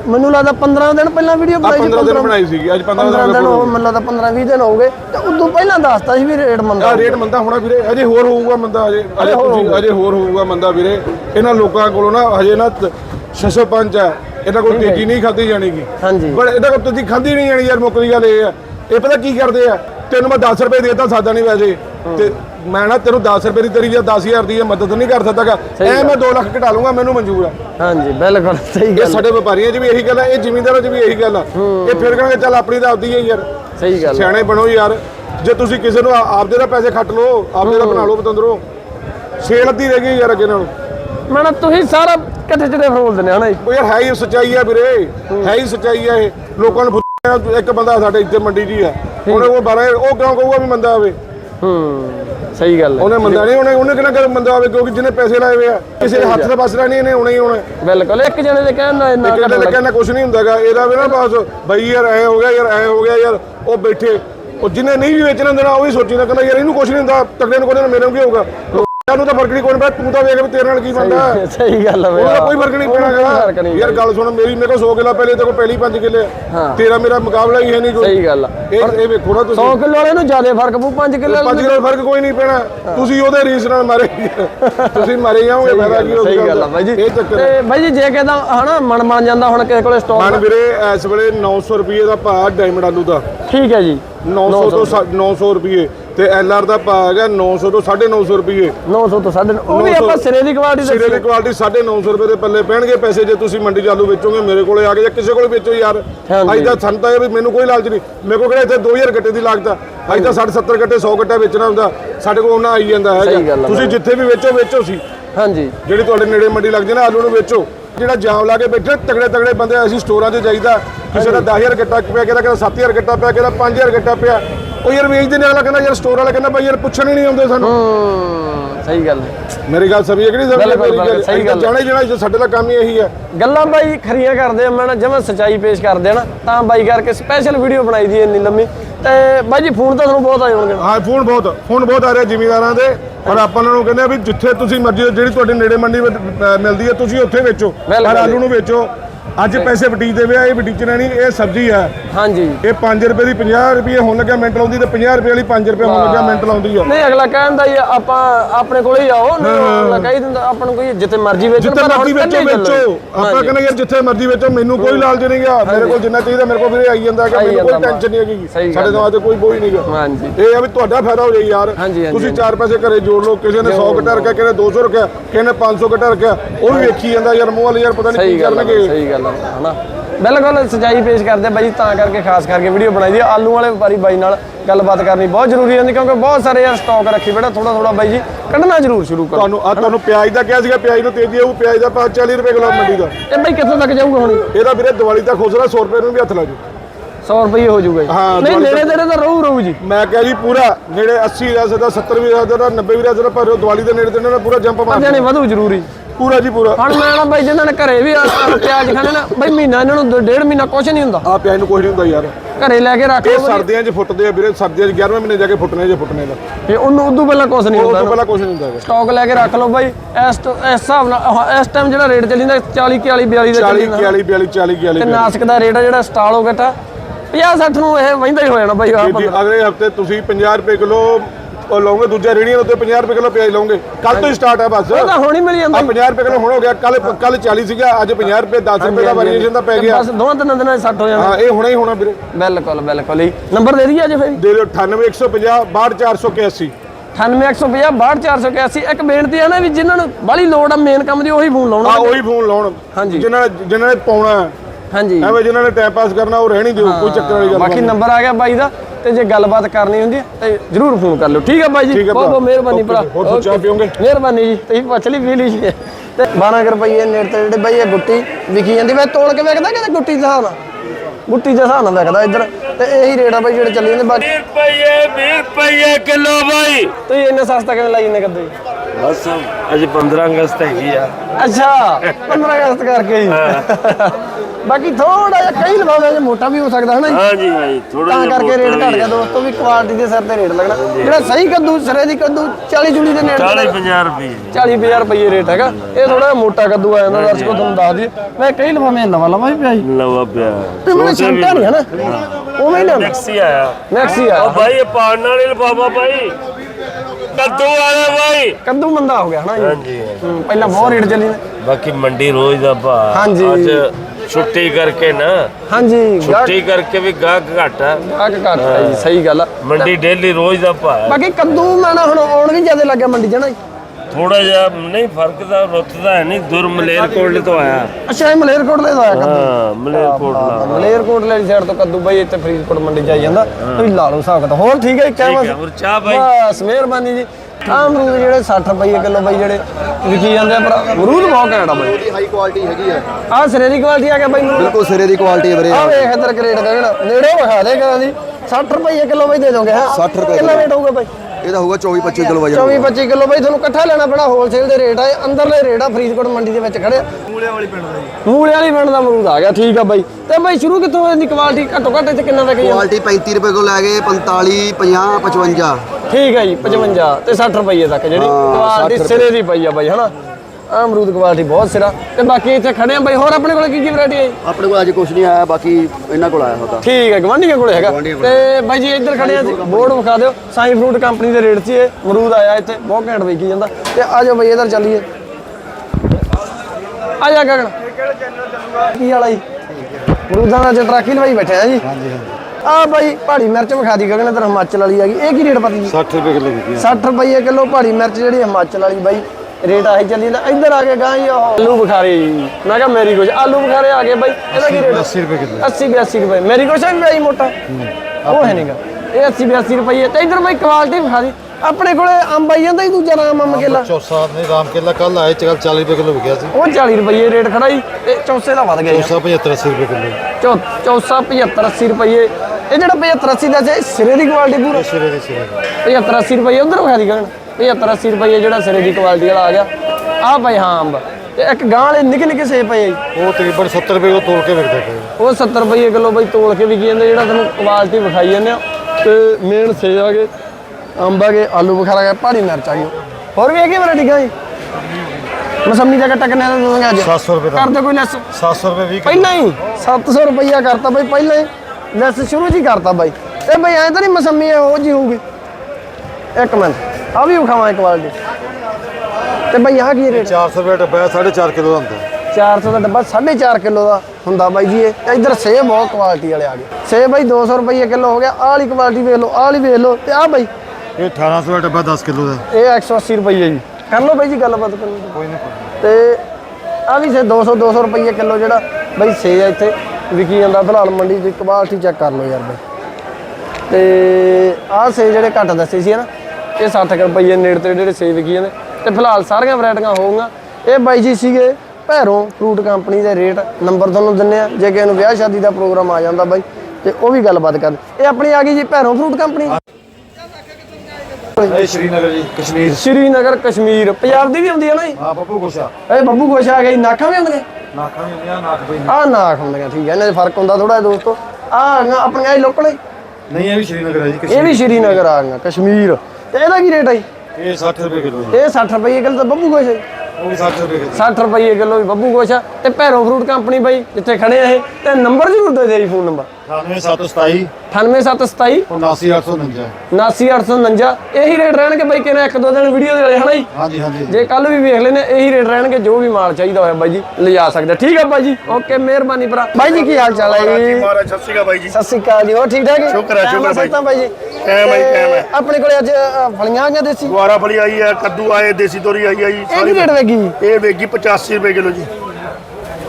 ਮੈਨੂੰ ਲੱਗਦਾ 15 ਦਿਨ ਪਹਿਲਾਂ ਵੀਡੀਓ ਬਣਾਈ ਸੀ 15 ਦਿਨ ਬਣਾਈ ਸੀਗੀ ਅੱਜ 15 15 ਦਿਨ ਦਿਨ ਉਹ ਮੈਨੂੰ ਲੱਗਦਾ 15 20 ਦਿਨ ਹੋ ਗਏ। ਤੇ ਉਦੋਂ ਪਹਿਲਾਂ ਦੱਸਤਾ ਸੀ ਵੀ ਰੇਟ ਮੰਦਾ ਆ ਰੇਟ ਮੰਦਾ ਹੋਣਾ ਵੀਰੇ ਅਜੇ ਹੋਰ ਹੋਊਗਾ ਮੰਦਾ ਅਜੇ ਅਜੇ ਤੁਸੀਂ ਅਜੇ ਹੋਰ ਹੋਊਗਾ ਮੰਦਾ ਵੀਰੇ। ਇਹਨਾਂ ਲੋਕਾਂ ਕੋਲੋਂ ਨਾ ਹਜੇ ਨਾ 605 ਹੈ। ਇਹਨਾਂ ਕੋਲ ਤੇਜ਼ੀ ਨਹੀਂ ਖਾਦੀ ਜਾਣੀਗੀ। ਹਾਂਜੀ। ਪਰ ਇਹਨਾਂ ਕੋਲ ਤੇਜ਼ੀ ਖਾਦੀ ਨਹੀਂ ਜਾਣੀ ਯਾਰ ਮੁੱਕ ਦੀ ਗੱਲ ਇਹ ਆ ਇਹ ਪਤਾ ਕੀ ਕਰਦੇ ਆ? ਤੈਨੂੰ ਮੈਂ 10 ਰੁਪਏ ਦੇਤਾ ਸਾਦਾ ਨਹੀਂ ਵੈਸੇ। ਤੇ ਮੈਂ ਨਾ ਤੈਨੂੰ 10 ਰੁਪਏ ਦੀ ਤੇਰੀ ਜਾਂ 10000 ਦੀ ਇਹ ਮਦਦ ਨਹੀਂ ਕਰ ਸਕਦਾਗਾ। ਐ ਮੈਂ 2 ਲੱਖ ਘਟਾ ਲੂੰਗਾ ਮੈਨੂੰ ਮਨਜ਼ੂਰ ਆ। ਹਾਂਜੀ ਬਿਲਕੁਲ ਸਹੀ ਇਹ ਗੱਲ। ਸਾਡੇ ਵਪਾਰੀਆਂ 'ਚ ਵੀ ਇਹੀ ਗੱਲ ਆ ਇਹ ਜ਼ਿਮੀਂਦਾਰਾਂ 'ਚ ਵੀ ਇਹੀ ਗੱਲ ਆ। ਇਹ ਫਿਰ ਕਹਾਂਗੇ ਚੱਲ ਆਪਣੀ ਤਾਂ ਆਪਦੀ ਹੈ ਯਾਰ। ਸਹੀ ਗੱਲ ਸਿਆਣੇ ਬਣੋ ਯਾਰ। ਜੇ ਤੁਸੀਂ ਕਿਸੇ ਨੂੰ ਆਪਦੇ ਦਾ ਪੈਸੇ ਖੱਟ ਲਓ ਆਪਦੇ ਦਾ ਬਣਾ ਲਓ ਬਤੰਦਰੋ ਛੇਲ ਅੱਧੀ ਰਹਿ ਗਈ ਯਾਰ ਅੱਗੇ ਨਾਲ। ਮੈਂ ਨਾ ਤੁਸੀਂ ਸਾਰਾ ਕਿੱਥੇ ਚੜੇ ਫਰੋਲ ਦਿੰਦੇ ਹਨਾ ਜੀ? ਉਹ ਯਾਰ ਹੈ ਹੀ ਸੱਚਾਈ ਆ ਵੀਰੇ ਹੈ। ਹੀ ਸੱਚਾਈ ਆ ਇਹ। ਲੋਕਾਂ ਨੂੰ ਇੱਕ ਬੰਦਾ ਸਾਡੇ ਇੱਥੇ ਮੰਡੀ ਹੀ ਆ। ਉਹਨੇ ਉਹ ਬਾਰੇ ਉਹ ਕਿਉਂ ਕਹੂਗਾ ਵੀ ਮੰਦਾ ਹੋਵੇ ਹੂੰ। ਸਹੀ ਗੱਲ ਹੈ। ਉਹਨੇ ਮੰਦਾ ਨਹੀਂ ਉਹਨੇ ਉਹਨੇ ਕਿਹਨਾਂ ਕਰ ਮੰਦਾ ਹੋਵੇ ਕਿਉਂਕਿ ਜਿਹਨੇ ਪੈਸੇ ਲਾਏ ਹੋਏ ਆ? ਕਿਸੇ ਦੇ ਹੱਥ ਦੇ ਪਾਸ ਨਹੀਂ ਇਹਨੇ ਹੋਣਾ ਹੀ ਹੋਣਾ। ਬਿਲਕੁਲ ਇੱਕ ਜਣੇ ਦੇ ਕਹਿਣ ਨਾਲ ਇੰਨਾ ਕਹਿੰਦੇ ਘੱਟ ਲੱਗਿਆ ਨਾ ਕੁਝ ਨਹੀਂ ਹੁੰਦਾਗਾ ਇਹਦਾ ਵੀ ਨਾ ਬਸ ਬਈ ਯਾਰ ਐ ਹੋ ਗਿਆ ਯਾਰ ਐ ਹੋ ਗਿਆ ਯਾਰ ਉਹ ਬੈਠੇ। ਉਹ ਜਿਹਨੇ ਨਹੀਂ ਵੀ ਵੇਚਣਾ ਦੇਣਾ ਉਹ ਵੀ ਸੋਚੀਦਾ ਕਹਿੰਦਾ ਯਾਰ ਇਹਨੂੰ ਕੁਝ ਨਹੀਂ ਹੁੰਦਾ ਤਕੜੇ ਨੂੰ ਕੋਈ ਮੇਰੇ ਨੂੰ ਕੀ ਹੋਊਗਾ? ਲੋਕਾਂ ਨੂੰ ਤਾਂ ਫ਼ਰਕ ਨਹੀਂ ਕੋਈ ਨਹੀਂ ਤੂੰ ਤਾਂ ਵੇਖ ਵੀ ਤੇਰੇ ਨਾਲ ਕੀ ਬਣਦਾ। ਸਹੀ ਗੱਲ ਹੈ ਉਹਦਾ ਕੋਈ ਫ਼ਰਕ ਨਹੀਂ ਪੈਣਾ ਯਾਰ ਗੱਲ ਸੁਣ ਮੇਰੀ ਮੇਰੇ ਕੋਲ 100 ਕਿੱਲਾ ਪਹਿਲੇ ਤੇ ਕੋਲ ਪਹਿਲੀ 5 ਕਿੱਲੇ। ਤੇਰਾ ਮੇਰਾ ਮੁਕਾਬਲਾ ਹੀ ਹੈ ਨਹੀਂ ਕੋਈ। ਸਹੀ ਗੱਲ ਆ। ਇਹ ਇਹ ਵੇਖੋ ਨਾ ਤੁਸੀਂ। 100 ਕਿਲੋ ਵਾਲੇ ਨੂੰ ਜ਼ਿਆਦਾ ਫ਼ਰਕ ਪਊ 5 ਕਿਲੋ 5 ਕਿੱਲੇ ਫ਼ਰਕ ਕੋਈ ਨਹੀਂ ਪੈਣਾ। ਤੁਸੀਂ ਉਹਦੇ ਰੀਸ ਨਾਲ ਮਾਰੇ ਤੁਸੀਂ ਮਾਰੇ ਜਾਓਗੇ ਫਾਇਦਾ ਕੀ ਸਹੀ ਹੋਊਗਾ ਗੱਲ ਆ ਬਾਈ ਜੀ। ਤੇ ਬਾਈ ਜੀ ਜੇ ਕਿਦਾਂ ਹਨਾ ਮਨ ਬਣ ਜਾਂਦਾ ਹੁਣ ਕਿਸੇ ਕੋਲੇ ਮਨ ਸਟਾਕ ਵੀਰੇ ਇਸ ਵੇਲੇ 900 ਰੁਪਏ ਦਾ ਭਾਅ ਡਾਇਮੰਡ ਆਲੂ ਦਾ। ਠੀਕ ਹੈ ਜੀ। 900 ਤੋਂ ਸਾ- 900 ਰੁਪਏ। ਤੇ ਐਲਆਰ ਦਾ ਭਾਅ ਹੈਗਾ 900 ਤੋਂ 950 ਰੁਪਏ 900 ਤੋਂ 9.5 ਉਹ ਵੀ 900 ਆਪਾਂ ਸਿਰੇ ਦੀ ਕੁਆਲਿਟੀ ਸਿਰੇ ਦੀ ਕੁਆਲਿਟੀ 950 ਰੁਪਏ ਦੇ ਪੱਲੇ ਪੈਣਗੇ ਪੈਸੇ ਜੇ ਤੁਸੀਂ ਮੰਡੀ ਚਾਲੂ ਵੇਚੋਗੇ ਮੇਰੇ ਕੋਲੇ ਆ ਕੇ ਜਾਂ ਕਿਸੇ ਕੋਲੇ ਵੇਚੋ ਯਾਰ। ਅੱਜ ਦਾ ਸੰਤਾ ਇਹ ਵੀ ਮੈਨੂੰ ਕੋਈ ਲਾਲਚ ਨਹੀਂ। ਮੇਰੇ ਕੋਲ ਕਿਹੜਾ ਇੱਥੇ 2000 ਗੱਟੇ ਦੀ ਲਾਗਤ ਆ। ਅੱਜ ਤਾਂ 60 70 ਗੱਟੇ 100 ਗੱਟਾ ਵੇਚਣਾ ਹੁੰਦਾ। ਸਾਡੇ ਕੋਲ ਉਹਨਾਂ ਆਈ ਜਾਂਦਾ ਹੈਗਾ। ਤੁਸੀਂ ਜਿੱਥੇ ਵੀ ਵੇਚੋ ਵੇਚੋ ਸੀ। ਹਾਂਜੀ। ਜਿਹੜੀ ਤੁਹਾਡੇ ਨੇੜੇ ਮੰਡੀ ਲੱਗਦੀ ਨਾ ਆਲੂ ਨੂੰ ਵੇਚੋ। ਜਿਹੜਾ ਜਾਮ ਲਾ ਕੇ ਬੈਠੇ ਤਗੜੇ ਤਗੜੇ ਬੰਦੇ ਅਸੀਂ ਸਟੋਰਾਂ 'ਚ ਜਾਈਦਾ। ਕਿਸੇ ਦਾ 10000 ਗੱਟਾ ਪਿਆ ਕਿਹਦਾ ਕਹਿੰਦਾ 7000 ਗੱਟਾ ਪਿਆ ਕਿਹਦਾ 5000 ਗੱਟਾ ਪਿਆ। ਉਹ ਯਾਰ ਵੇਚਦੇ ਨੇ ਅਗਲਾ ਕਹਿੰਦਾ ਯਾਰ ਸਟੋਰ ਵਾਲਾ ਕਹਿੰਦਾ ਭਾਈ ਯਾਰ ਪੁੱਛਣ ਹੀ ਨਹੀਂ ਆਉਂਦੇ ਸਾਨੂੰ। ਹੂੰ ਸਹੀ ਗੱਲ ਹੈ। ਮੇਰੀ ਗੱਲ ਸਮਝੀ ਕਿ ਨਹੀਂ ਬਿਲਕੁਲ, ਬਿਲਕੁਲ, ਸਹੀ ਗੱਲ। ਜਾਣਾ ਹੀ ਜਾਣਾ ਜੇ ਸਾਡੇ ਦਾ ਕੰਮ ਹੀ ਇਹੀ ਹੈ। ਗੱਲਾਂ ਬਾਈ ਖਰੀਆਂ ਕਰਦੇ ਆ ਮੈਂ ਨਾ ਜਮਾਂ ਸੱਚਾਈ ਪੇਸ਼ ਕਰਦੇ ਆ ਨਾ ਤਾਂ ਬਾਈ ਕਰਕੇ ਸਪੈਸ਼ਲ ਵੀਡੀਓ ਬਣਾਈ ਦੀ ਹੈ ਇੰਨੀ ਲੰਮੀ। ਤੇ ਬਾਈ ਜੀ ਫੋਨ ਤਾਂ ਤੁਹਾਨੂੰ ਬਹੁਤ ਆਏ ਹੋਣਗੇ ਹਾਂ ਫੋਨ ਬਹੁਤ ਫੋਨ ਬਹੁਤ ਆ ਰਿਹਾ ਜ਼ਿਮੀਦਾਰਾਂ ਦੇ। ਪਰ ਆਪਾਂ ਉਹਨਾਂ ਨੂੰ ਕਹਿੰਦੇ ਆ ਵੀ ਜਿੱਥੇ ਤੁਸੀਂ ਮਰਜ਼ੀ ਜਿਹੜੀ ਤੁਹਾਡੇ ਨੇੜੇ ਮੰਡੀ ਵਿੱਚ, ਅਹ, ਮਿਲਦੀ ਹੈ ਤੁਸੀਂ ਉੱਥੇ ਵੇਚੋ। ਬਿਲਕੁਲ। ਪਰ ਆਲੂ ਨੂੰ ਵੇਚੋ। ਅੱਜ ਪੈਸੇ ਬਟੀਕ ਦੇ ਵਿਆ ਇਹ ਬਟੀਚਣਾ ਨਹੀਂ ਇਹ ਸਬਜ਼ੀ ਆ। ਹਾਂਜੀ। ਇਹ 5 ਰੁਪਏ ਦੀ 50 ਰੁਪਏ ਹੁਣ ਲੱਗਿਆ ਮਿੰਟ ਲਾਉਂਦੀ ਤੇ 50 ਰੁਪਏ ਵਾਲੀ 5 ਰੁਪਏ ਹੁਣ ਲੱਗਿਆ ਮਿੰਟ ਲਾਉਂਦੀ ਆ। ਨਹੀਂ ਅਗਲਾ ਕਹਿੰਦਾ ਹੀ ਆਪਾਂ ਆਪਣੇ ਕੋਲੇ ਹੀ ਆਓ ਨਹੀਂ ਕਹੀ ਦਿੰਦਾ ਆਪਾਂ ਨੂੰ ਕੋਈ ਜਿੱਥੇ ਮਰਜ਼ੀ ਵੇਚੋ ਜਿੱਥੇ ਮਰਜ਼ੀ ਵੇਚੋ ਵੇਚੋ। ਆਪਾਂ ਕਹਿੰਦੇ ਯਾਰ ਜਿੱਥੇ ਮਰਜ਼ੀ ਵੇਚੋ ਮੈਨੂੰ ਕੋਈ ਲਾਲਚ ਨਹੀਂ ਗਿਆ ਮੇਰੇ ਕੋਲ ਜਿੰਨਾ ਚਾਹੀਦਾ ਮੇਰੇ ਕੋਲ ਵੀਰੇ ਆਈ ਜਾਂਦਾ ਕਿ ਮੈਨੂੰ ਕੋਈ ਟੈਨਸ਼ਨ ਨਹੀਂ ਹੈਗੀ। ਸਾਡੇ ਦਿਮਾਗ ਤੇ ਕੋਈ ਬੋਝ ਨਹੀਂ ਗਾ। ਹਾਂਜੀ। ਇਹ ਆ ਵੀ ਤੁਹਾਡਾ ਫਾਇਦਾ ਹੋ ਜਾਈ ਯਾਰ। ਤੁਸੀਂ ਚਾਰ ਪੈਸੇ ਘਰੇ ਜੋੜ ਲਓ ਕਿਸੇ ਨੇ 100 ਘਟਾ ਰੱਖਿਆ ਕਿਸੇ ਨੇ 200 ਰੱਖਿਆ ਕਿਸੇ ਨੇ 500 ਘਟਾ ਰੱਖਿਆ ਉਹ ਵੀ ਵੇਖੀ ਜਾਂਦਾ ਯਾਰ ਮੂੰਹ ਵਾਲੇ ਯਾਰ ਪਤਾ ਨਹੀਂ ਕੀ ਕਰਨਗੇ। ਸਹੀ ਗੱਲ ਹੈ ਹਨਾ? ਬਿਲਕੁਲ ਸਜਾਈ ਪੇਸ਼ ਕਰਦੇ ਆ ਬਾਈ ਤਾਂ ਕਰਕੇ ਖਾਸ ਕਰਕੇ ਵੀਡੀਓ ਬਣਾਈ ਦੀ ਆ। ਆਲੂ ਵਾਲੇ ਵਪਾਰੀ ਬਾਈ ਨਾਲ ਗੱਲਬਾਤ ਕਰਨੀ ਬਹੁਤ ਜ਼ਰੂਰੀ ਹੁੰਦੀ ਕਿਉਂਕਿ ਬਹੁਤ ਸਾਰੇ ਯਾਰ ਸਟਾਕ ਰੱਖੀ ਬੈਠਾ ਥੋੜਾ ਥੋੜਾ ਬਾਈ ਜੀ ਕੱਢਣਾ ਜ਼ਰੂਰ ਸ਼ੁਰੂ ਕਰੋ। ਤੁਹਾਨੂੰ ਆ ਤੁਹਾਨੂੰ ਪਿਆਜ਼ ਦਾ ਕਿਹਾ ਸੀਗਾ ਪਿਆਜ਼ ਨੂੰ ਤੇਜ਼ੀ ਆਊ ਪਿਆਜ਼ ਦਾ ਭਾਅ 40 ਰੁਪਏ ਕਿਲੋ ਮੰਡੀ ਦਾ। ਇਹ ਬਾਈ ਕਿੱਥੋਂ ਤੱਕ ਜਾਊਗਾ ਹੁਣ? ਇਹਦਾ ਵੀਰੇ ਦੀਵਾਲੀ ਤੱਕ ਖੁਸਰਾ 100 ਰੁਪਏ ਨੂੰ ਵੀ ਹੱਥ ਲਾ ਜੂ 100 ਰੁਪਏ ਹੋ ਜਾਊਗਾ ਜੀ। ਹਾਂ, ਨਹੀਂ ਨੇੜੇ ਤੇੜੇ ਤਾਂ ਰਹੂ ਰਹੂ ਜੀ। ਮੈਂ ਕਿਹਾ ਜੀ ਪੂਰਾ ਨੇੜੇ 80 ਰਹਿ ਸਕਦਾ 70 ਵੀ ਰਹਿ ਸਕਦਾ 90 ਵੀ ਸਕਦਾ ਪਰ ਦੀਵਾਲੀ ਦੇ ਨੇੜੇ ਤੇ ਇਹਨਾਂ ਨੇ ਪੂਰਾ ਜੰਪ ਮਾਰ ਜਾਨੀ ਵਧੂ ਜ਼ਰੂਰੀ। ਪੂਰਾ ਜੀ ਪੂਰਾ। ਹੁਣ ਮੈਂ ਨਾ ਬਾਈ ਜਿਨ੍ਹਾਂ ਨੇ ਘਰੇ ਵੀ ਆ- ਆ ਪਿਆਜ਼ ਖਾਣੇ ਨਾ ਬਾਈ ਮਹੀਨਾ ਇਹਨਾਂ ਨੂੰ ਡੇਢ ਮਹੀਨਾ ਕੁਛ ਨਹੀਂ ਹੁੰਦਾ। ਆ ਪਿਆਜ਼ ਨੂੰ ਕੁਝ ਨਹੀਂ ਹੁੰਦਾ ਯਾਰ। ਘਰੇ ਲੈ ਕੇ ਰੱਖ ਇਹ ਸਰਦੀਆਂ 'ਚ ਫੁੱਟਦੇ ਆ ਵੀਰੇ ਸਰਦੀਆਂ 'ਚ 11ਵੇਂ ਮਹੀਨੇ ਜਾ ਕੇ ਫੁੱਟਣੇ ਜੇ ਫੁੱਟਣੇ ਦਾ ਤੇ ਉਹਨੂੰ ਉਦੋਂ ਪਹਿਲਾਂ ਕੁਛ ਨਹੀਂ ਹੁੰਦਾ ਤੋਂ ਪਹਿਲਾਂ ਕੁਝ ਨਹੀਂ ਹੁੰਦਾ। ਸਟਾਕ ਲੈ ਕੇ ਰੱਖ ਲਓ ਬਾਈ। ਇਸ ਤੋਂ- ਇਸ ਹਿਸਾਬ ਨਾਲ ਇਸ ਟਾਈਮ ਜਿਹੜਾ ਰੇਟ ਚੱਲੀ ਜਾਂਦਾ 40 41 42 ਦਾ 40 ਚੱਲੀ ਜਾਂਦਾ 41 42 40 ਤੇ 41 ਨਾਸਕ ਦਾ ਰੇਟ ਆ ਜਿਹੜਾ ਸਟਾਲ ਹੋ ਗਿਆ 50 60 ਨੂੰ ਇਹ ਵਹਿੰਦਾ ਹੀ ਹੋ ਜਾਣਾ ਬਾਈ ਜੀ ਅਗਲੇ ਹਫ਼ਤੇ ਤੁਸੀਂ 50 ਰੁਪਏ ਕਿਲੋ ਉਹ ਲਓਗੇ ਦੂਜਾ ਰੇੜੀਆਂ ਉੱਤੇ 50 ਰੁਪਏ ਕਿਲੋ ਪਿਆਜ਼ ਲਓਗੇ। ਕੱਲ ਤੋਂ ਹੀ ਸਟਾਰਟ ਹੈ ਬਸ। ਉਹ ਤਾਂ ਹੁਣ ਹੀ ਮਿਲ ਜਾਂਦਾ। ਆ 50 ਰੁਪਏ ਕਿਲੋ ਹੁਣ ਹੋ ਗਿਆ ਕੱਲ ਕੱਲ 40 ਸੀਗਾ ਅੱਜ 50 ਰੁਪਏ 10 ਰੁਪਏ ਦਾ ਵੇਰੀਏਸ਼ਨ ਦਾ ਪੈ ਗਿਆ। ਬਸ ਦੋਵਾਂ ਤਿੰਨਾਂ ਦਿਨਾਂ 'ਚ 60 ਹੋ ਜਾਣਾ। ਹਾਂ ਇਹ ਹੋਣਾ ਹੀ ਹੋਣਾ ਵੀਰੇ। ਬਿਲਕੁਲ ਬਿਲਕੁਲ ਹੀ ਨੰਬਰ ਦੇ ਦਈਏ ਅੱਜ ਫਿਰ ਦੇ ਦਿਓ 98150 62481 98150 62481 ਇੱਕ ਬੇਨਤੀ ਹੈ ਨਾ ਵੀ ਜਿਨ੍ਹਾਂ ਨੂੰ ਬਾਹਲੀ ਲੋੜ ਆ ਮੇਨ ਕੰਮ ਦੀ ਉਹੀ ਫੋਨ ਆ ਲਾਉਣਾ ਉਹੀ ਫੋਨ ਲਾਉਣ। ਹਾਂਜੀ। ਜਿਨ੍ਹਾਂ ਜਿਨ੍ਹਾਂ ਨੇ ਪਾਉਣਾ। ਹੈ। ਹਾਂਜੀ। ਐਵੇਂ ਜਿਨ੍ਹਾਂ ਨੇ ਟਾਈਮ ਪਾਸ ਕਰਨਾ ਉਹ ਰਹਿਣੀ ਦਿਓ ਕੋਈ ਚੱਕਰ ਵਾਲੀ ਗੱਲ ਬਾਕੀ ਨੰਬਰ ਆ ਗਿਆ ਬਾਈ ਦਾ। ਤੇ ਜੇ ਗੱਲਬਾਤ ਕਰਨੀ ਹੁੰਦੀ ਤੇ ਜਰੂਰ ਫੋਨ ਕਰ ਲਿਓ। ਠੀਕ ਹੈ ਬਾਈ ਜੀ? ਬਹੁਤ। ਬਹੁਤ ਮਿਹਰਬਾਨੀ ਭਰਾ। ਹੋਰ ਚਾਹ। ਪੀਓਗੇ? ਮਿਹਰਬਾਨੀ ਜੀ। ਤੁਸੀਂ ਪੁੱਛ ਲਈ ਪੀ ਲਈ ਜੀ। ਤੇ 12 ਕੁ ਰੁਪਏ ਨੇੜੇ ਤੇ ਜਿਹੜੇ ਬਾਈ ਇਹ ਗੁੱਟੀ ਵਿਕੀ ਜਾਂਦੀ। ਮੈਂ ਤੋਲ ਕੇ ਵੇਖਦਾ ਕਿਤੇ ਗੁੱਟੀ ਦੇ ਨਾਲ? ਗੁੱਟੀ ਦੇ ਨਾਲ ਵੇਖਦਾ ਇੱਧਰ। ਤੇ ਇਹੀ ਰੇਟ ਆ ਬਾਈ ਜਿਹੜੇ ਚੱਲੀ ਜਾਂਦੇ। ਬਾਕੀ ਰੁਪਏ 20 ਰੁਪਏ ਕਿਲੋ ਭਾਈ ਤੁਸੀਂ ਇੰਨਾ ਸਸਤਾ ਕਿਵੇਂ ਲਾਈ ਜਾਂਦੇ ਕਦੇ ਬਸ ਅੱਜ 15 ਅਗਸਤ ਹੈਗੀ ਆ। ਅੱਛਾ 15 ਅਗਸਤ ਕਰਕੇ ਜੀ। ਬਾਕੀ ਥੋੜਾ ਜਿਹਾ ਕਈ ਲਵਾਉਂਦੇ ਜੇ ਮੋਟਾ ਵੀ ਹੋ ਸਕਦਾ ਹੈ ਨਾ ਜੀ? ਹਾਂਜੀ ਹਾਂਜੀ ਥੋੜਾ ਤਾਂ ਕਰਕੇ ਰੇਟ ਘਟ ਗਿਆ ਦੋਸਤੋ ਵੀ ਕੁਆਲਿਟੀ ਦੇ ਸਿਰ ਤੇ ਰੇਟ ਲੱਗਣਾ। ਜਿਹੜਾ ਸਹੀ ਕੱਦੂ ਸਿਰੇ ਦੀ ਕੱਦੂ 40 ਜੁਲੀ ਦੇ ਨੇੜੇ 40 50 ਰੁਪਏ 40000 ਰੁਪਏ ਰੇਟ ਹੈਗਾ। ਇਹ ਥੋੜਾ ਮੋਟਾ ਕੱਦੂ ਆ ਜਾਂਦਾ ਦਰਸ਼ਕੋ ਤੁਹਾਨੂੰ ਦੱਸ ਦਈਏ। ਮੈਂ ਕਈ ਲਵਾਵੇਂ ਨਵਾਂ ਲਵਾਂ ਵੀ ਪਿਆ ਜੀ। ਲਵਾ ਪਿਆ। ਤੇ ਮੈਨੂੰ ਛੰਟਾ ਨਹੀਂ ਹੈ ਨਾ। ਉਵੇਂ ਹੀ ਲਿਆਂਦਾ ਟੈਕਸੀ ਆਇਆ। ਮੈਕਸੀ ਆ ਉਹ ਭਾਈ ਇਹ ਪਾਣ ਵਾਲੇ ਲਫਾਫਾ ਭਾਈ ਕੱਦੂ ਵਾਲਾ ਭਾਈ ਕੱਦੂ ਮੰਦਾ ਹੋ ਗਿਆ ਹਨਾ ਜੀ? ਹਾਂਜੀ। ਪਹਿਲਾਂ ਬਹੁਤ ਰੇਟ ਚੱਲੀ। ਨੇ ਬਾਕੀ ਮੰਡੀ ਰੋਜ਼ ਦਾ ਭਾਅ। ਅੱਜ ਛੁੱਟੀ ਕਰਕੇ ਨਾ। ਹਾਂਜੀ ਛੁੱਟੀ ਕਰਕੇ ਵੀ ਗਾਹਕ ਘੱਟ ਆ। ਗਾਹਕ ਘੱਟ ਹੈ ਜੀ ਸਹੀ ਗੱਲ ਆ। ਮੰਡੀ ਡੇਲੀ ਰੋਜ਼ ਦਾ ਭਾਅ ਬਾਕੀ ਕੱਦੂ ਮੈਂ ਨਾ ਹੁਣ ਆਉਣ ਵੀ ਜ਼ਿਆਦਾ ਲੱਗਿਆ ਮੰਡੀ ਜਣਾ ਥੋੜਾ ਜਿਹਾ ਨਹੀਂ ਫ਼ਰਕ ਤਾਂ ਰੁੱਤ ਦਾ ਹੈ ਨਹੀਂ ਦੁਰ ਮਲੇਰਕੋਟਲੇ ਤੋਂ ਆਇਆ। ਅੱਛਾ ਇਹ ਮਲੇਰਕੋਟਲੇ ਦਾ ਆਇਆ ਕੱਦੂ? ਹਾਂ ਮਲੇਰਕੋਟਲਾ। ਮਲੇਰਕੋਟਲੇ ਦੀ ਸਾਈਡ ਤੋਂ ਕੱਦੂ ਬਾਈ ਇੱਥੇ ਫਰੀਦਕੋਟ ਮੰਡੀ ਚ ਆਈ ਜਾਂਦਾ ਤੁਸੀਂ ਲਾ ਲਓ ਹਿਸਾਬ ਕਿਤਾਬ। ਹੋਰ ਠੀਕ ਹੈ ਠੀਕ ਹੈ ਕਹਿਵਾ ਹੋਰ ਚਾਹ ਭਾਈ ਬਸ ਮਿਹਰਬਾਨੀ ਜੀ। ਆਹ ਅਮਰੂਦ ਜਿਹੜੇ 60 ਰੁਪਏ ਕਿਲੋ ਬਾਈ ਜਿਹੜੇ ਵਿਕੀ ਜਾਂਦੇ ਆ ਪਰ ਅਮਰੂਦ ਬਹੁਤ ਘੈਂਟ ਆ ਬਾਈ। ਦੀ ਹਾਈ ਕੁਆਲਿਟੀ ਹੈਗੀ ਆ। ਆਹ ਸਿਰੇ ਦੀ ਕੁਆਲਿਟੀ ਆ ਗਿਆ ਬਾਈ। ਬਿਲਕੁਲ ਸਿਰੇ ਦੀ ਕੁਆਲਿਟੀ ਵੀਰੇ। ਆਹ ਵੇਖ ਇੱਧਰ ਕਰੇਟ ਕਹਿਣਾ ਨੇੜੇ ਵਿਖਾ ਦੇ ਕਰਾਂ ਦੀ 60 ਰੁਪਏ ਕਿਲੋ ਬਾਈ ਦੇ ਦੋਗੇ ਹਾਂ? 60 ਰੁਪਏ ਕਿੰਨਾ ਕਿੱਲੋ। ਰੇਟ ਹੋਊਗਾ ਬਾਈ? ਇਹਦਾ ਹੋਊਗਾ 24 25 ਕਿਲੋ ਵਜਨ 24 25 ਕਿਲੋ ਬਾਈ ਤੁਹਾਨੂੰ ਇਕੱਠਾ ਲੈਣਾ ਪੈਣਾ ਹੋਲਸੇਲ ਦੇ ਰੇਟ ਆ। ਇਹ ਅੰਦਰਲੇ ਰੇਟ ਆ ਫਰੀਦਕੋਟ ਮੰਡੀ ਦੇ ਵਿੱਚ ਖੜੇ ਮੂਲੇ ਵਾਲੀ ਪਿੰਡ ਦਾ ਜੀ। ਮੂਲੇ ਵਾਲੀ ਪਿੰਡ ਦਾ ਅਮਰੂਦ ਆ ਗਿਆ ਠੀਕ ਆ ਬਾਈ। ਤੇ ਬਾਈ ਸ਼ੁਰੂ ਕਿੱਥੋਂ ਇਹਦੀ ਕੁਆਲਿਟੀ ਘੱਟੋ ਘੱਟ ਇੱਥੇ ਕਿੰਨਾ ਵਿਕ ਜਾਂਦਾ? ਕੁਆਲਿਟੀ 35 ਰੁਪਏ ਕੋਲ ਲੈ ਗਏ 45 50 55 ਠੀਕ ਹੈ ਜੀ 55 ਤੇ 60 ਰੁਪਏ ਤੱਕ ਜਿਹੜੀ ਹਾਂ, ਕੁਆਲਿਟੀ 60 ਸਿਰੇ ਦੀ ਪਈ ਆ ਬਾਈ ਹਨਾ? ਆਹ ਅਮਰੂਦ ਕੁਆਲਿਟੀ ਬਹੁਤ ਸਿਰਾ। ਤੇ ਬਾਕੀ ਇੱਥੇ ਖੜੇ ਆ ਬਾਈ ਹੋਰ ਆਪਣੇ ਕੋਲ ਕੀ ਕੀ ਵੈਰਾਈਟੀ ਹੈ ਜੀ? ਆਪਣੇ ਕੋਲ ਅੱਜ ਕੁਝ ਨਹੀਂ ਆਇਆ ਬਾਕੀ ਇਹਨਾਂ ਕੋਲ ਆਇਆ ਹੁੰਦਾ ਠੀਕ ਹੈ ਗਵਾਂਢੀਆਂ ਕੋਲੇ ਹੈਗਾ। ਗੁਆਂਢੀਆਂ ਤੇ ਬਾਈ ਜੀ ਇੱਧਰ ਖੜੇ ਆ ਜੀ ਬੋਰਡ ਵਿਖਾ ਦਿਓ। ਸਾਈ ਫਰੂਟ ਕੰਪਨੀ ਦੇ ਰੇਟ 'ਚ ਹੀ ਇਹ ਅਮਰੂਦ ਆਇਆ ਇੱਥੇ ਬਹੁਤ ਘੈਂਟ ਵੇਚੀ ਜਾਂਦਾ। ਤੇ ਆ ਜਾਓ ਬਾਈ ਇੱਧਰ ਚੱਲੀਏ। ਆ ਜਾ ਗਗਨ। ਕੀ ਵਾਲਾ ਜੀ? ਅਮਰੂਦਾਂ ਦਾ ਟਰੱਕ ਹੀ ਲਵਾਈ ਬੈਠੇ ਆ ਜੀ। ਆ ਬਾਈ ਪਹਾੜੀ ਮਿਰਚ ਵਿਖਾ ਦੀ ਗਗਨ ਇੱਧਰ ਹਿਮਾਚਲ ਵਾਲੀ ਆ ਗਈ ਇਹ ਕੀ ਰੇਟ ਪਤੀ ਜੀ 60 ਰੁਪਏ ਕਿਲੋ ਵਿਕੀ 60 ਰੁਪਏ ਕਿਲੋ ਪਹਾੜੀ ਮਿਰਚ ਜਿਹੜੀ ਹਿਮਾਚਲ ਵਾਲੀ ਬਾਈ। ਰੇਟ ਆਹੀ ਚੱਲੀ ਜਾਂਦਾ। ਇੱਧਰ ਆ ਕੇ ਗਾਂ ਹੀ ਉਹ। ਆਲੂ ਬੁਖਾਰੇ ਮੈਂ ਕਿਹਾ ਮੇਰੀ ਕੁਛ ਆਲੂ ਬੁਖਾਰੇ ਆ ਗਏ ਬਾਈ। ਇਹਦਾ ਕੀ ਰੇਟ? 80 ਰੁਪਏ ਕਿਲੋ। 80 82 ਰੁਪਏ। ਮੇਰੀ ਕੁਛ ਵੀ ਬਾਈ ਮੋਟਾ। ਉਹ ਹੈ ਨਹੀਂਗਾ ਇਹ 80 82 ਰੁਪਏ ਤੇ ਇੱਧਰ ਬਾਈ ਕੁਆਲਿਟੀ ਵਿਖਾ ਦੀ। ਆਪਣੇ ਕੋਲੇ ਅੰਬ ਆਈ ਜਾਂਦਾ ਹੀ ਦੂਜਾ ਨਾਮ ਅੰਬ ਕੇਲਾ। ਚੌਸਾ ਨੇ ਰਾਮ ਕੇਲਾ ਕੱਲ ਆਏ ਚਲ 40 ਰੁਪਏ ਕਿਲੋ ਵਿਕਿਆ ਸੀ। ਉਹ 40 ਰੁਪਏ ਰੇਟ ਖੜਾ ਹੀ ਤੇ ਚੌਸੇ ਦਾ ਵੱਧ ਗਿਆ। ਚੌਸਾ 75 80 ਰੁਪਏ ਕਿਲੋ। ਚੌਸਾ 75 80 ਰੁਪਏ ਇਹ ਜਿਹੜਾ 75 80 ਦਾ ਸੀ ਸਿਰੇ ਦੀ ਕੁਆਲਿਟੀ ਪੂਰਾ। ਸਿਰੇ ਦੇ ਸਿਰੇ ਦੇ। 75 80 ਰੁਪਏ ਉਧਰ ਵਿਖਾ ਦੀ ਗਣ 75 80 ਰੁਪਏ ਜਿਹੜਾ ਸਿਰੇ ਦੀ ਕੁਆਲਿਟੀ ਵਾਲਾ ਆ ਗਿਆ। ਆ ਭਾਈ ਹਾਂ ਅੰਬ। ਤੇ ਇੱਕ ਗਾਂ ਵਾਲੇ ਨਿੱਕੇ ਨਿੱਕੇ ਸੇਬ ਪਏ ਆ ਜੀ। ਉਹ ਤਕਰੀਬਨ 70 ਰੁਪਏ ਉਹ ਤੋਲ ਕੇ ਵਿਕਦਾ ਪਿਆ ਉਹ 70 ਰੁਪਏ ਕਿਲੋ ਬਾਈ ਤੋਲ ਕੇ ਵਿਕੀ ਜਾਂਦੇ ਜਿਹੜਾ ਤੁਹਾਨੂੰ ਕੁਆਲਿਟੀ ਵਿਖਾਈ ਜਾਂਦੇ ਆ। ਤੇ ਮੇਨ ਸੇਬ ਆ ਗਏ ਅੰਬ ਆ ਗਏ ਆਲੂ ਬੁਖਾਰਾ ਗਿਆ ਪਹਾੜੀ ਮਿਰਚ ਆ ਗਈ। ਹੋਰ ਵੀ ਹੈਗੀ ਵੈਰਾਈਟੀ ਗਾਂ ਜੀ? ਮਸੰਮੀ ਦਾ ਕੱਟਾ ਕਿੰਨੇ ਦਾ ਦੇ ਦੋਗੇ ਅੱਜ? 700 ਰੁਪਏ ਦਾ। ਕਰ ਦਿਓ ਕੋਈ ਲੈਸ 700 ਰੁਪਏ ਵੀ ਪਹਿਲਾਂ ਹੀ 700 ਰੁਪਈਆ ਕਰਤਾ ਬਾਈ ਪਹਿਲਾਂ ਹੀ। ਲੈਸ ਸ਼ੁਰੂ ਜੀ ਕਰਤਾ ਬਾਈ। ਇਹ ਬਾਈ ਐਂ ਤਾਂ ਨਹੀਂ ਮਸੰਮੀ ਹੈ ਉਹ ਜੀ ਹੋਊਗੀ। ਇੱਕ ਮਿੰਟ ਆ ਵੀ ਵਿਖਾਵਾਂ ਕੁਆਲਿਟੀ ਤੇ ਬਾਈ ਆਹ ਕੀ ਰੇਟ? 400 ਰੁਪਏ ਡੱਬਾ ਹੈ 4.5 ਕਿਲੋ ਦਾ ਹੁੰਦਾ। 400 ਦਾ ਡੱਬਾ 4.5 ਕਿਲੋ ਦਾ ਹੁੰਦਾ ਬਾਈ ਜੀ ਇਹ। ਇੱਧਰ ਸੇਬ ਬਹੁਤ ਕੁਆਲਿਟੀ ਵਾਲੇ ਆ ਗਏ। ਸੇਬ ਬਾਈ 200 ਰੁਪਏ ਕਿਲੋ ਹੋ ਗਿਆ ਆਹ ਵਾਲੀ ਕੁਆਲਿਟੀ ਵੇਖ ਲਓ ਆਹ ਵਾਲੀ ਵੇਖ ਲਓ ਤੇ ਆਹ ਬਾਈ। ਇਹ 1800 ਰੁਪਏ ਡੱਬਾ 10 ਕਿਲੋ ਦਾ। ਇਹ 180 ਰੁਪਏ ਜੀ। ਕਰ ਲਓ ਬਾਈ ਜੀ ਗੱਲਬਾਤ ਕਰੋ ਕੋਈ ਨਹੀਂ ਤੇ ਆ ਵੀ ਸੇ 200 200 ਰੁਪਏ ਕਿਲੋ ਜਿਹੜਾ ਬਾਈ ਸੇ ਆ ਇੱਥੇ। ਵਿਕੀ ਜਾਂਦਾ ਫਿਲਹਾਲ ਮੰਡੀ ਦੀ ਕੁਆਲਿਟੀ ਚੈੱਕ ਕਰ ਲਓ ਯਾਰ ਬਾਈ। ਤੇ ਆਹ ਸੇ ਜਿਹੜੇ ਘੱਟ ਦੱਸੇ ਸੀ ਨਾ ਇਹ 60 ਕੁ ਰੁਪਏ ਨੇੜੇ ਤੇ ਜਿਹੜੇ ਸੇ ਵਿਕੀ ਜਾਂਦੇ। ਤੇ ਫਿਲਹਾਲ ਸਾਰੀਆਂ ਵੈਰਾਈਟੀਆਂ ਹੋਊਗੀਆਂ। ਇਹ ਬਾਈ ਜੀ ਸੀਗੇ ਭੈਰੋਂ ਫਰੂਟ ਕੰਪਨੀ ਦੇ ਰੇਟ ਨੰਬਰ ਤੁਹਾਨੂੰ ਦਿੰਨੇ ਆ। ਜੇ ਕਿਸੇ ਨੂੰ ਵਿਆਹ ਸ਼ਾਦੀ ਦਾ ਪ੍ਰੋਗਰਾਮ ਆ ਜਾਂਦਾ ਬਾਈ, ਤੇ ਉਹ ਵੀ ਗੱਲਬਾਤ ਕਰ। ਇਹ ਆਪਣੀ ਆ ਗਈ ਜੀ ਭੈਰੋਂ ਫਰੂਟ ਕੰਪਨੀ ਇਹ ਸ਼੍ਰੀਨਗਰ ਜੀ ਕਸ਼ਮੀਰ। ਸ਼੍ਰੀਨਗਰ ਕਸ਼ਮੀਰ। ਪੰਜਾਬ ਦੀ ਵੀ ਹੁੰਦੀ ਹੈ ਨਾ ਜੀ? ਹਾਂ ਬੱਬੂ ਗੋਸ਼ਾ ਇਹ ਬੱਬੂ ਖੁਸ਼ ਆ ਗਈ। ਨਾਖਾਂ ਵੀ ਹੁੰਦੀਆਂ ਨਾਖਾਂ ਵੀ ਹੁੰਦੀਆਂ ਨਾਖ ਬਈ ਆਹ ਨਾਖ ਹੁੰਦੀਆਂ ਠੀਕ ਹੈ ਇਹਨਾਂ 'ਚ ਫ਼ਰਕ ਹੁੰਦਾ ਥੋੜਾ ਦੋਸਤੋ। ਆਹ ਆਪਣੀਆਂ ਇਹ ਲੋਕਲ ਨਹੀਂ ਇਹ ਵੀ ਸ਼੍ਰੀਨਗਰ ਹੈ ਜੀ ਇਹ ਕਸ਼ਮੀਰ ਵੀ ਸ਼੍ਰੀਨਗਰ ਆ ਗਈਆਂ ਕਸ਼ਮੀਰ। ਤੇ ਇਹਦਾ ਕੀ ਰੇਟ ਹੈ ਜੀ? ਇਹ 60 ਰੁਪਏ ਕਿਲੋ ਜੀ। ਇਹ 60 ਰੁਪਏ ਕਿਲੋ ਤਾਂ ਬੱਬੂ ਗੋਸ਼ ਜੀ। ਉਹ ਵੀ 60 ਰੁਪਏ ਕਿਲੋ। 60 ਰੁਪਏ ਕਿਲੋ ਵੀ ਬੱਬੂ ਗੋਸ਼ ਆ। ਤੇ ਭੈਰੋ ਫਰੂਟ ਕੰਪਨੀ ਬਾਈ ਜਿੱਥੇ ਖੜੇ ਆ ਇਹ। ਤੇ ਨੰਬਰ ਜ਼ਰੂਰ ਦੇ ਦੇ ਜੀ ਫੋਨ ਨੰਬਰ। 98727 98727 79849 79849 ਇਹੀ ਰੇਟ ਰਹਿਣਗੇ ਬਾਈ ਕਿਨੇ ਇੱਕ ਦੋ ਦਿਨ ਵੀਡੀਓ ਦੇ ਹਨਾ ਜੀ? ਹਾਂਜੀ ਹਾਂਜੀ। ਜੇ ਕੱਲ ਵੀ ਵੇਖ ਲੈਨੇ ਇਹੀ ਰੇਟ ਰਹਿਣਗੇ ਜੋ ਵੀ ਮਾਲ ਚਾਹੀਦਾ ਹੋਇਆ ਬਾਈ ਜੀ ਲਿਜਾ ਸਕਦੇ। ਠੀਕ ਹੈ ਬਾਈ ਜੀ? ਓਕੇ ਮਿਹਰਬਾਨੀ ਭਰਾ। ਬਾਈ ਜੀ ਕੀ ਹਾਲ ਚਾਲ ਹੈ ਜੀ? ਮਹਾਰਾਜ ਸਤਿ ਸ਼੍ਰੀ ਅਕਾਲ ਬਾਈ ਜੀ। ਸਤਿ ਸ਼੍ਰੀ ਅਕਾਲ ਜੀ ਹੋਰ ਠੀਕ ਠਾਕ ਹੈ ਸ਼ੁਕਰ ਹੈ, ਸ਼ੁਕਰ ਹੈ ਬਾਈ। ਤਾਂ ਬਾਈ ਜੀ। ਕਾਇਮ ਹੈ ਜੀ, ਤੇ ਕਾਇਮ ਹੈ। ਆਪਣੇ ਕੋਲੇ ਅੱਜ ਫਲੀਆਂ ਆਈਆਂ ਦੇਸੀ? ਗੁਆਰਾ ਫਲੀ ਆਈ ਹੈ ਕੱਦੂ ਆਏ ਦੇਸੀ ਤੋਰੀ ਆਈ ਹੈ ਜੀ ਇਹ ਕੀ ਰੇਟ ਵੇਗੀ? ਇਹ ਵੇਗੀ 85 ਰੁਪਏ ਕਿਲੋ ਜੀ।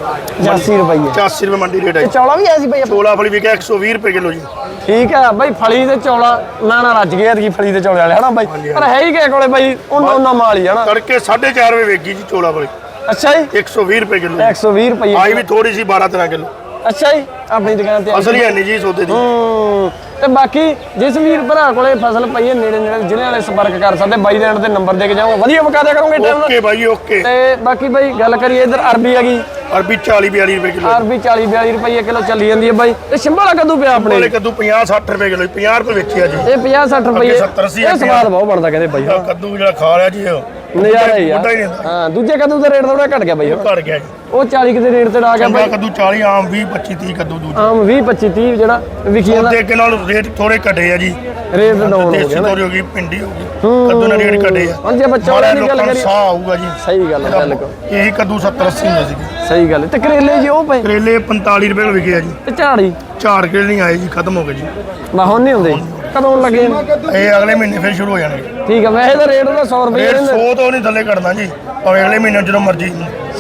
80 ਰੁਪਏ 85 ਰੁਪਏ ਮੰਡੀ ਰੇਟ ਹੈ ਚੌਲਾ ਵੀ ਆਇਆ ਸੀ ਆਪਣਾ? ਚੋਲਾ ਫਲੀ ਵਿਕਿਆ 120 ਰੁਪਏ ਕਿਲੋ ਜੀ। ਠੀਕ ਹੈ ਬਾਈ ਫਲੀ ਤੇ ਚੌਲਾ ਨਾ ਨਾ ਰੱਜ ਗਿਆ ਐਤਕੀ ਫਲੀ ਤੇ ਚੌਲੇ ਵਾਲੇ ਹਨਾ ਬਾਈ? ਪਰ ਹੈ ਹੀ ਕਿਸੇ ਕੋਲੇ ਬਾਈ ਉਹਨਾਂ ਉਹਨਾਂ ਮਾਲ ਹੀ ਹਨਾ? ਤੜਕੇ 4.5 ਰੁਪਏ ਵੇਗੀ ਜੀ ਚੋਲਾ ਫਲੀ ਅੱਛਾ ਜੀ। 120 ਰੁਪਏ ਕਿਲੋ 120 ਰੁਪਏ ਆਈ ਵੀ ਥੋੜੀ ਸੀ 12 13 ਕਿਲੋ। ਅੱਛਾ ਜੀ। ਆਪਣੀ ਦੁਕਾਨ ਤੇ ਅਸਲੀ ਹੈ ਨਹੀਂ ਜੀ ਸੌਦੇ ਦੀ। ਹੂੰ। ਤੇ ਬਾਕੀ ਜਿਸ ਵੀਰ ਭਰਾ ਕੋਲੇ ਫਸਲ ਪਈ ਹੈ ਨੇੜੇ ਨੇੜੇ ਜ਼ਿਲ੍ਹੇ ਵਾਲੇ ਸੰਪਰਕ ਕਰ ਸਕਦੇ ਬਾਈ ਦੇ ਤੇ ਨੰਬਰ ਦੇ ਕੇ ਜਾਵਾਂਗਾ ਵਧੀਆ ਬਕਾ ਦਿਆ ਕਰੋਗੇ ਟਾਈਮ ਨਾਲ। Okay bye okay. ਤੇ ਬਾਕੀ ਬਾਈ ਗੱਲ ਕਰੀਏ ਇਧਰ ਅਰਬੀ ਹੈਗੀ ਅਰਬੀ 40 42 ਰੁਪਏ ਕਿਲੋ। ਅਰਬੀ 40 42 ਰੁਪਏ ਕਿਲੋ ਚੱਲੀ ਜਾਂਦੀ ਹੈ ਬਾਈ। ਤੇ ਸ਼ਿੰਬਾ ਵਾਲਾ ਕਦੋਂ ਪਿਆ ਆਪਣੇ। ਵਾਲੇ ਕੱਦੂ 50 60 ਰੁਪਏ ਕਿਲੋ 50 ਰੁਪਏ ਵੇਚਿਆ ਜੀ। ਇਹ 50 60 ਰੁਪਏ ਅੱਗੇ 70 80 ਇਹ ਸਵਾਦ ਬਹੁਤ ਬਣਦਾ ਕਹਿੰਦੇ ਬਾਈ ਕੱਦੂ ਜਿਹੜਾ ਖਾ ਲਿਆ ਜੀ ਉਹ। ਨਜ਼ਾਰਾ ਹੀ ਆ। ਹੀ ਨਹੀਂ। ਹਾਂ ਦੂਜੇ ਕਦੋਂ ਦਾ ਰੇਟ ਥੋੜਾ ਘਟ ਗਿਆ ਬਾਈ। ਘੜ ਗਿਆ ਜੀ। ਉਹ 40 ਕਿਤੇ ਰੇਟ ਤੇ ਆ ਗਿਆ ਬਾਈ। ਕੱਦੂ 40 ਆਮ 20 25 30 ਕੱਦੂ ਦੂਜੇ। ਆਮ 20 25 30 ਜਿਹੜਾ ਵਿਕੀ ਜਾਂਦਾ ਉਹਦੇ ਅੱਗੇ ਨਾਲ ਰੇਟ ਥੋੜੇ ਘਟੇ ਆ ਜੀ। ਰੇਟ ਡਾਊਨ ਹੋ ਦੇਸੀ ਗਿਆ ਨਾ। ਤੋਰੀ ਹੋ ਗਈ ਭਿੰਡੀ ਹੋ ਗਈ। ਕੱਦੂ ਨਾਲ ਰੇਟ ਘਟੇ ਆ। ਹੁਣ ਜੇ ਬੱਚਾ ਵਾਲਿਆਂ ਦੀ ਗੱਲ ਕਰੀਏ। ਸਾਹ ਆਊਗਾ ਜੀ। ਸਹੀ ਗੱਲ ਹੈ ਬਿਲਕੁਲ। ਇਹੀ ਕੱਦੂ 70 80 ਹੁੰਦੇ ਸੀਗੇ। ਸਹੀ ਗੱਲ ਹੈ ਤੇ ਕਰੇਲੇ ਜੀ ਉਹ ਪਏ? ਕਰੇਲੇ 45 ਰੁਪਏ ਵਿਕੇ ਆ ਜੀ। ਤੇ ਝਾੜੀ? ਝਾੜ ਕਰੇਲੇ ਨਹੀਂ ਆਏ ਜੀ ਖਤਮ ਹੋ ਗਏ ਜੀ। ਬਾ ਹੁਣ ਨਹੀਂ ਹੁੰਦੇ। ਕਦੋਂ ਲੱਗੇ? ਨੇ? ਇਹ ਅਗਲੇ ਮਹੀਨੇ ਫਿਰ ਸ਼ੁਰੂ ਹੋ ਜਾਣਗੇ। ਠੀਕ ਹੈ ਵੈਸੇ ਤਾਂ ਰੇਟ ਉਹਦਾ 100 ਰੁਪਏ ਰਹਿੰਦਾ 100 ਤੋਂ ਨਹੀਂ ਥੱਲੇ ਘਟਣਾ ਜੀ ਭਾਵੇਂ ਅਗਲੇ ਮਹੀਨੇ ਜਦੋਂ ਮਰਜ਼ੀ।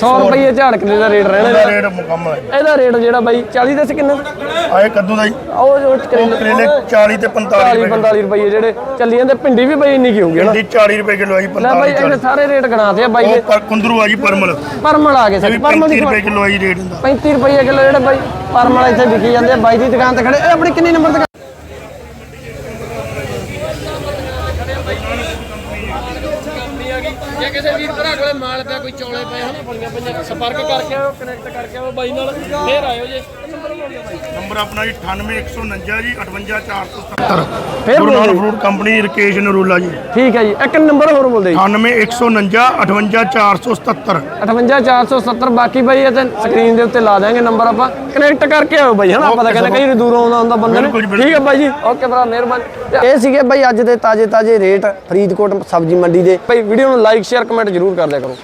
100 ਰੁਪਏ ਝਾੜ ਕਿਲੇ ਦਾ ਰੇਟ ਰਹਿਣਾ ਇਹਦਾ ਇਹਦਾ। ਰੇਟ ਮੁਕੰਮਲ ਹੈ ਇਹਦਾ ਰੇਟ ਜਿਹੜਾ ਬਾਈ 40 ਦੇ ਸੀ ਕਿੰਨਾ ਆਏ ਕੱਦੂ ਦਾ ਜੀ। ਉਹ ਜੋ ਕਰੇਲੇ ਕਰੇਲੇ 40 ਤੇ 45 40 ਰੁਪਏ 45 ਰੁਪਏ ਜਿਹੜੇ ਚੱਲੀ ਜਾਂਦੇ ਭਿੰਡੀ ਵੀ ਬਾਈ ਇੰਨੀ ਕੀ ਹੋਊਗੀ ਨਾ ਭਿੰਡੀ 40 ਰੁਪਏ ਕਿਲੋ ਆ ਜੀ ਲੈ ਬਾਈ 45 ਇਹਨੇ ਸਾਰੇ ਰੇਟ ਗਣਾਤੇ ਆ ਬਾਈ ਉਹ ਦੇ ਪਰ ਕੁੰਦਰੂ ਆ ਜੀ ਪਰਮਲ। ਇਹ ਪਰਮਲ ਆ ਗਏ ਵੀ ਸੱਚ ਪਰਮਲ 35 ਦੀ ਰੁਪਏ ਕਿਲੋ ਆ ਜੀ ਰੇਟ ਹੁੰਦਾ 35 ਰੁਪਏ ਕਿਲੋ ਜਿਹੜੇ ਬਾਈ ਪਰਮਲ ਇੱਥੇ ਵਿਕੀ ਜਾਂਦੇ ਆ ਬਾਈ ਦੀ ਦੁਕਾਨ ਤੇ ਖੜੇ। ਇਹ ਆਪਣੀ ਕਿੰਨੀ ਨੰਬਰ ਦੁਕਾਨ ਜੇ ਕਿਸੇ ਵੀਰ ਭਰਾ ਕੋਲੇ ਮਾਲ ਪਿਆ ਕੋਈ ਚੌਲੇ ਪਏ ਹਨਾ? ਬੜੀਆਂ ਪਈਆਂ ਸੰਪਰਕ ਕਰਕੇ ਆਓ ਕਨੈਕਟ ਕਰਕੇ ਆਓ ਬਾਈ ਨਾਲ ਫੇਰ ਆਇਓ ਜੇ। ਨੰਬਰ ਆਪਣਾ ਜੀ 98149 ਜੀ 58470 ਫੇਰ ਗੁਰੂ ਬੋਲੋ ਨਾਨਕ ਜੀ। Fruit company Rakesh Narula ji. ਠੀਕ ਹੈ ਜੀ। ਇੱਕ ਨੰਬਰ ਹੋਰ ਬੋਲ ਦੇ 98149 58477 58470 ਬਾਕੀ ਬਾਈ ਇਹ ਤੇ ਸਕਰੀਨ ਦੇ ਉੱਤੇ ਲਾ ਦਾਂਗੇ ਨੰਬਰ ਆਪਾਂ। ਕਨੈਕਟ ਕਰਕੇ ਆਓ ਬਾਈ ਹਨਾ? ਆਪਾਂ ਤਾਂ ਕਹਿੰਦੇ ਕਈ ਦੂਰੋਂ ਆਉਂਦਾ ਹੁੰਦਾ ਬੰਦੇ ਨੇ। ਠੀਕ ਹੈ ਬਾਈ ਜੀ। ਓਕੇ ਭਰਾ ਮਿਹਰਬਾਨੀ। ਇਹ ਸੀਗੇ ਬਾਈ ਅੱਜ ਦੇ ਤਾਜੇ ਤਾਜੇ ਰੇਟ ਫਰੀਦਕੋਟ ਸਬਜ਼ੀ ਮੰਡੀ ਦੇ। ਬਾਈ ਵੀਡੀਓ ਨੂੰ ਲਾਈਕ ਸ਼ੇਅਰ ਕਮੈਂਟ ਜ਼ਰੂਰ ਕਰ ਦਿਆ ਕਰੋ।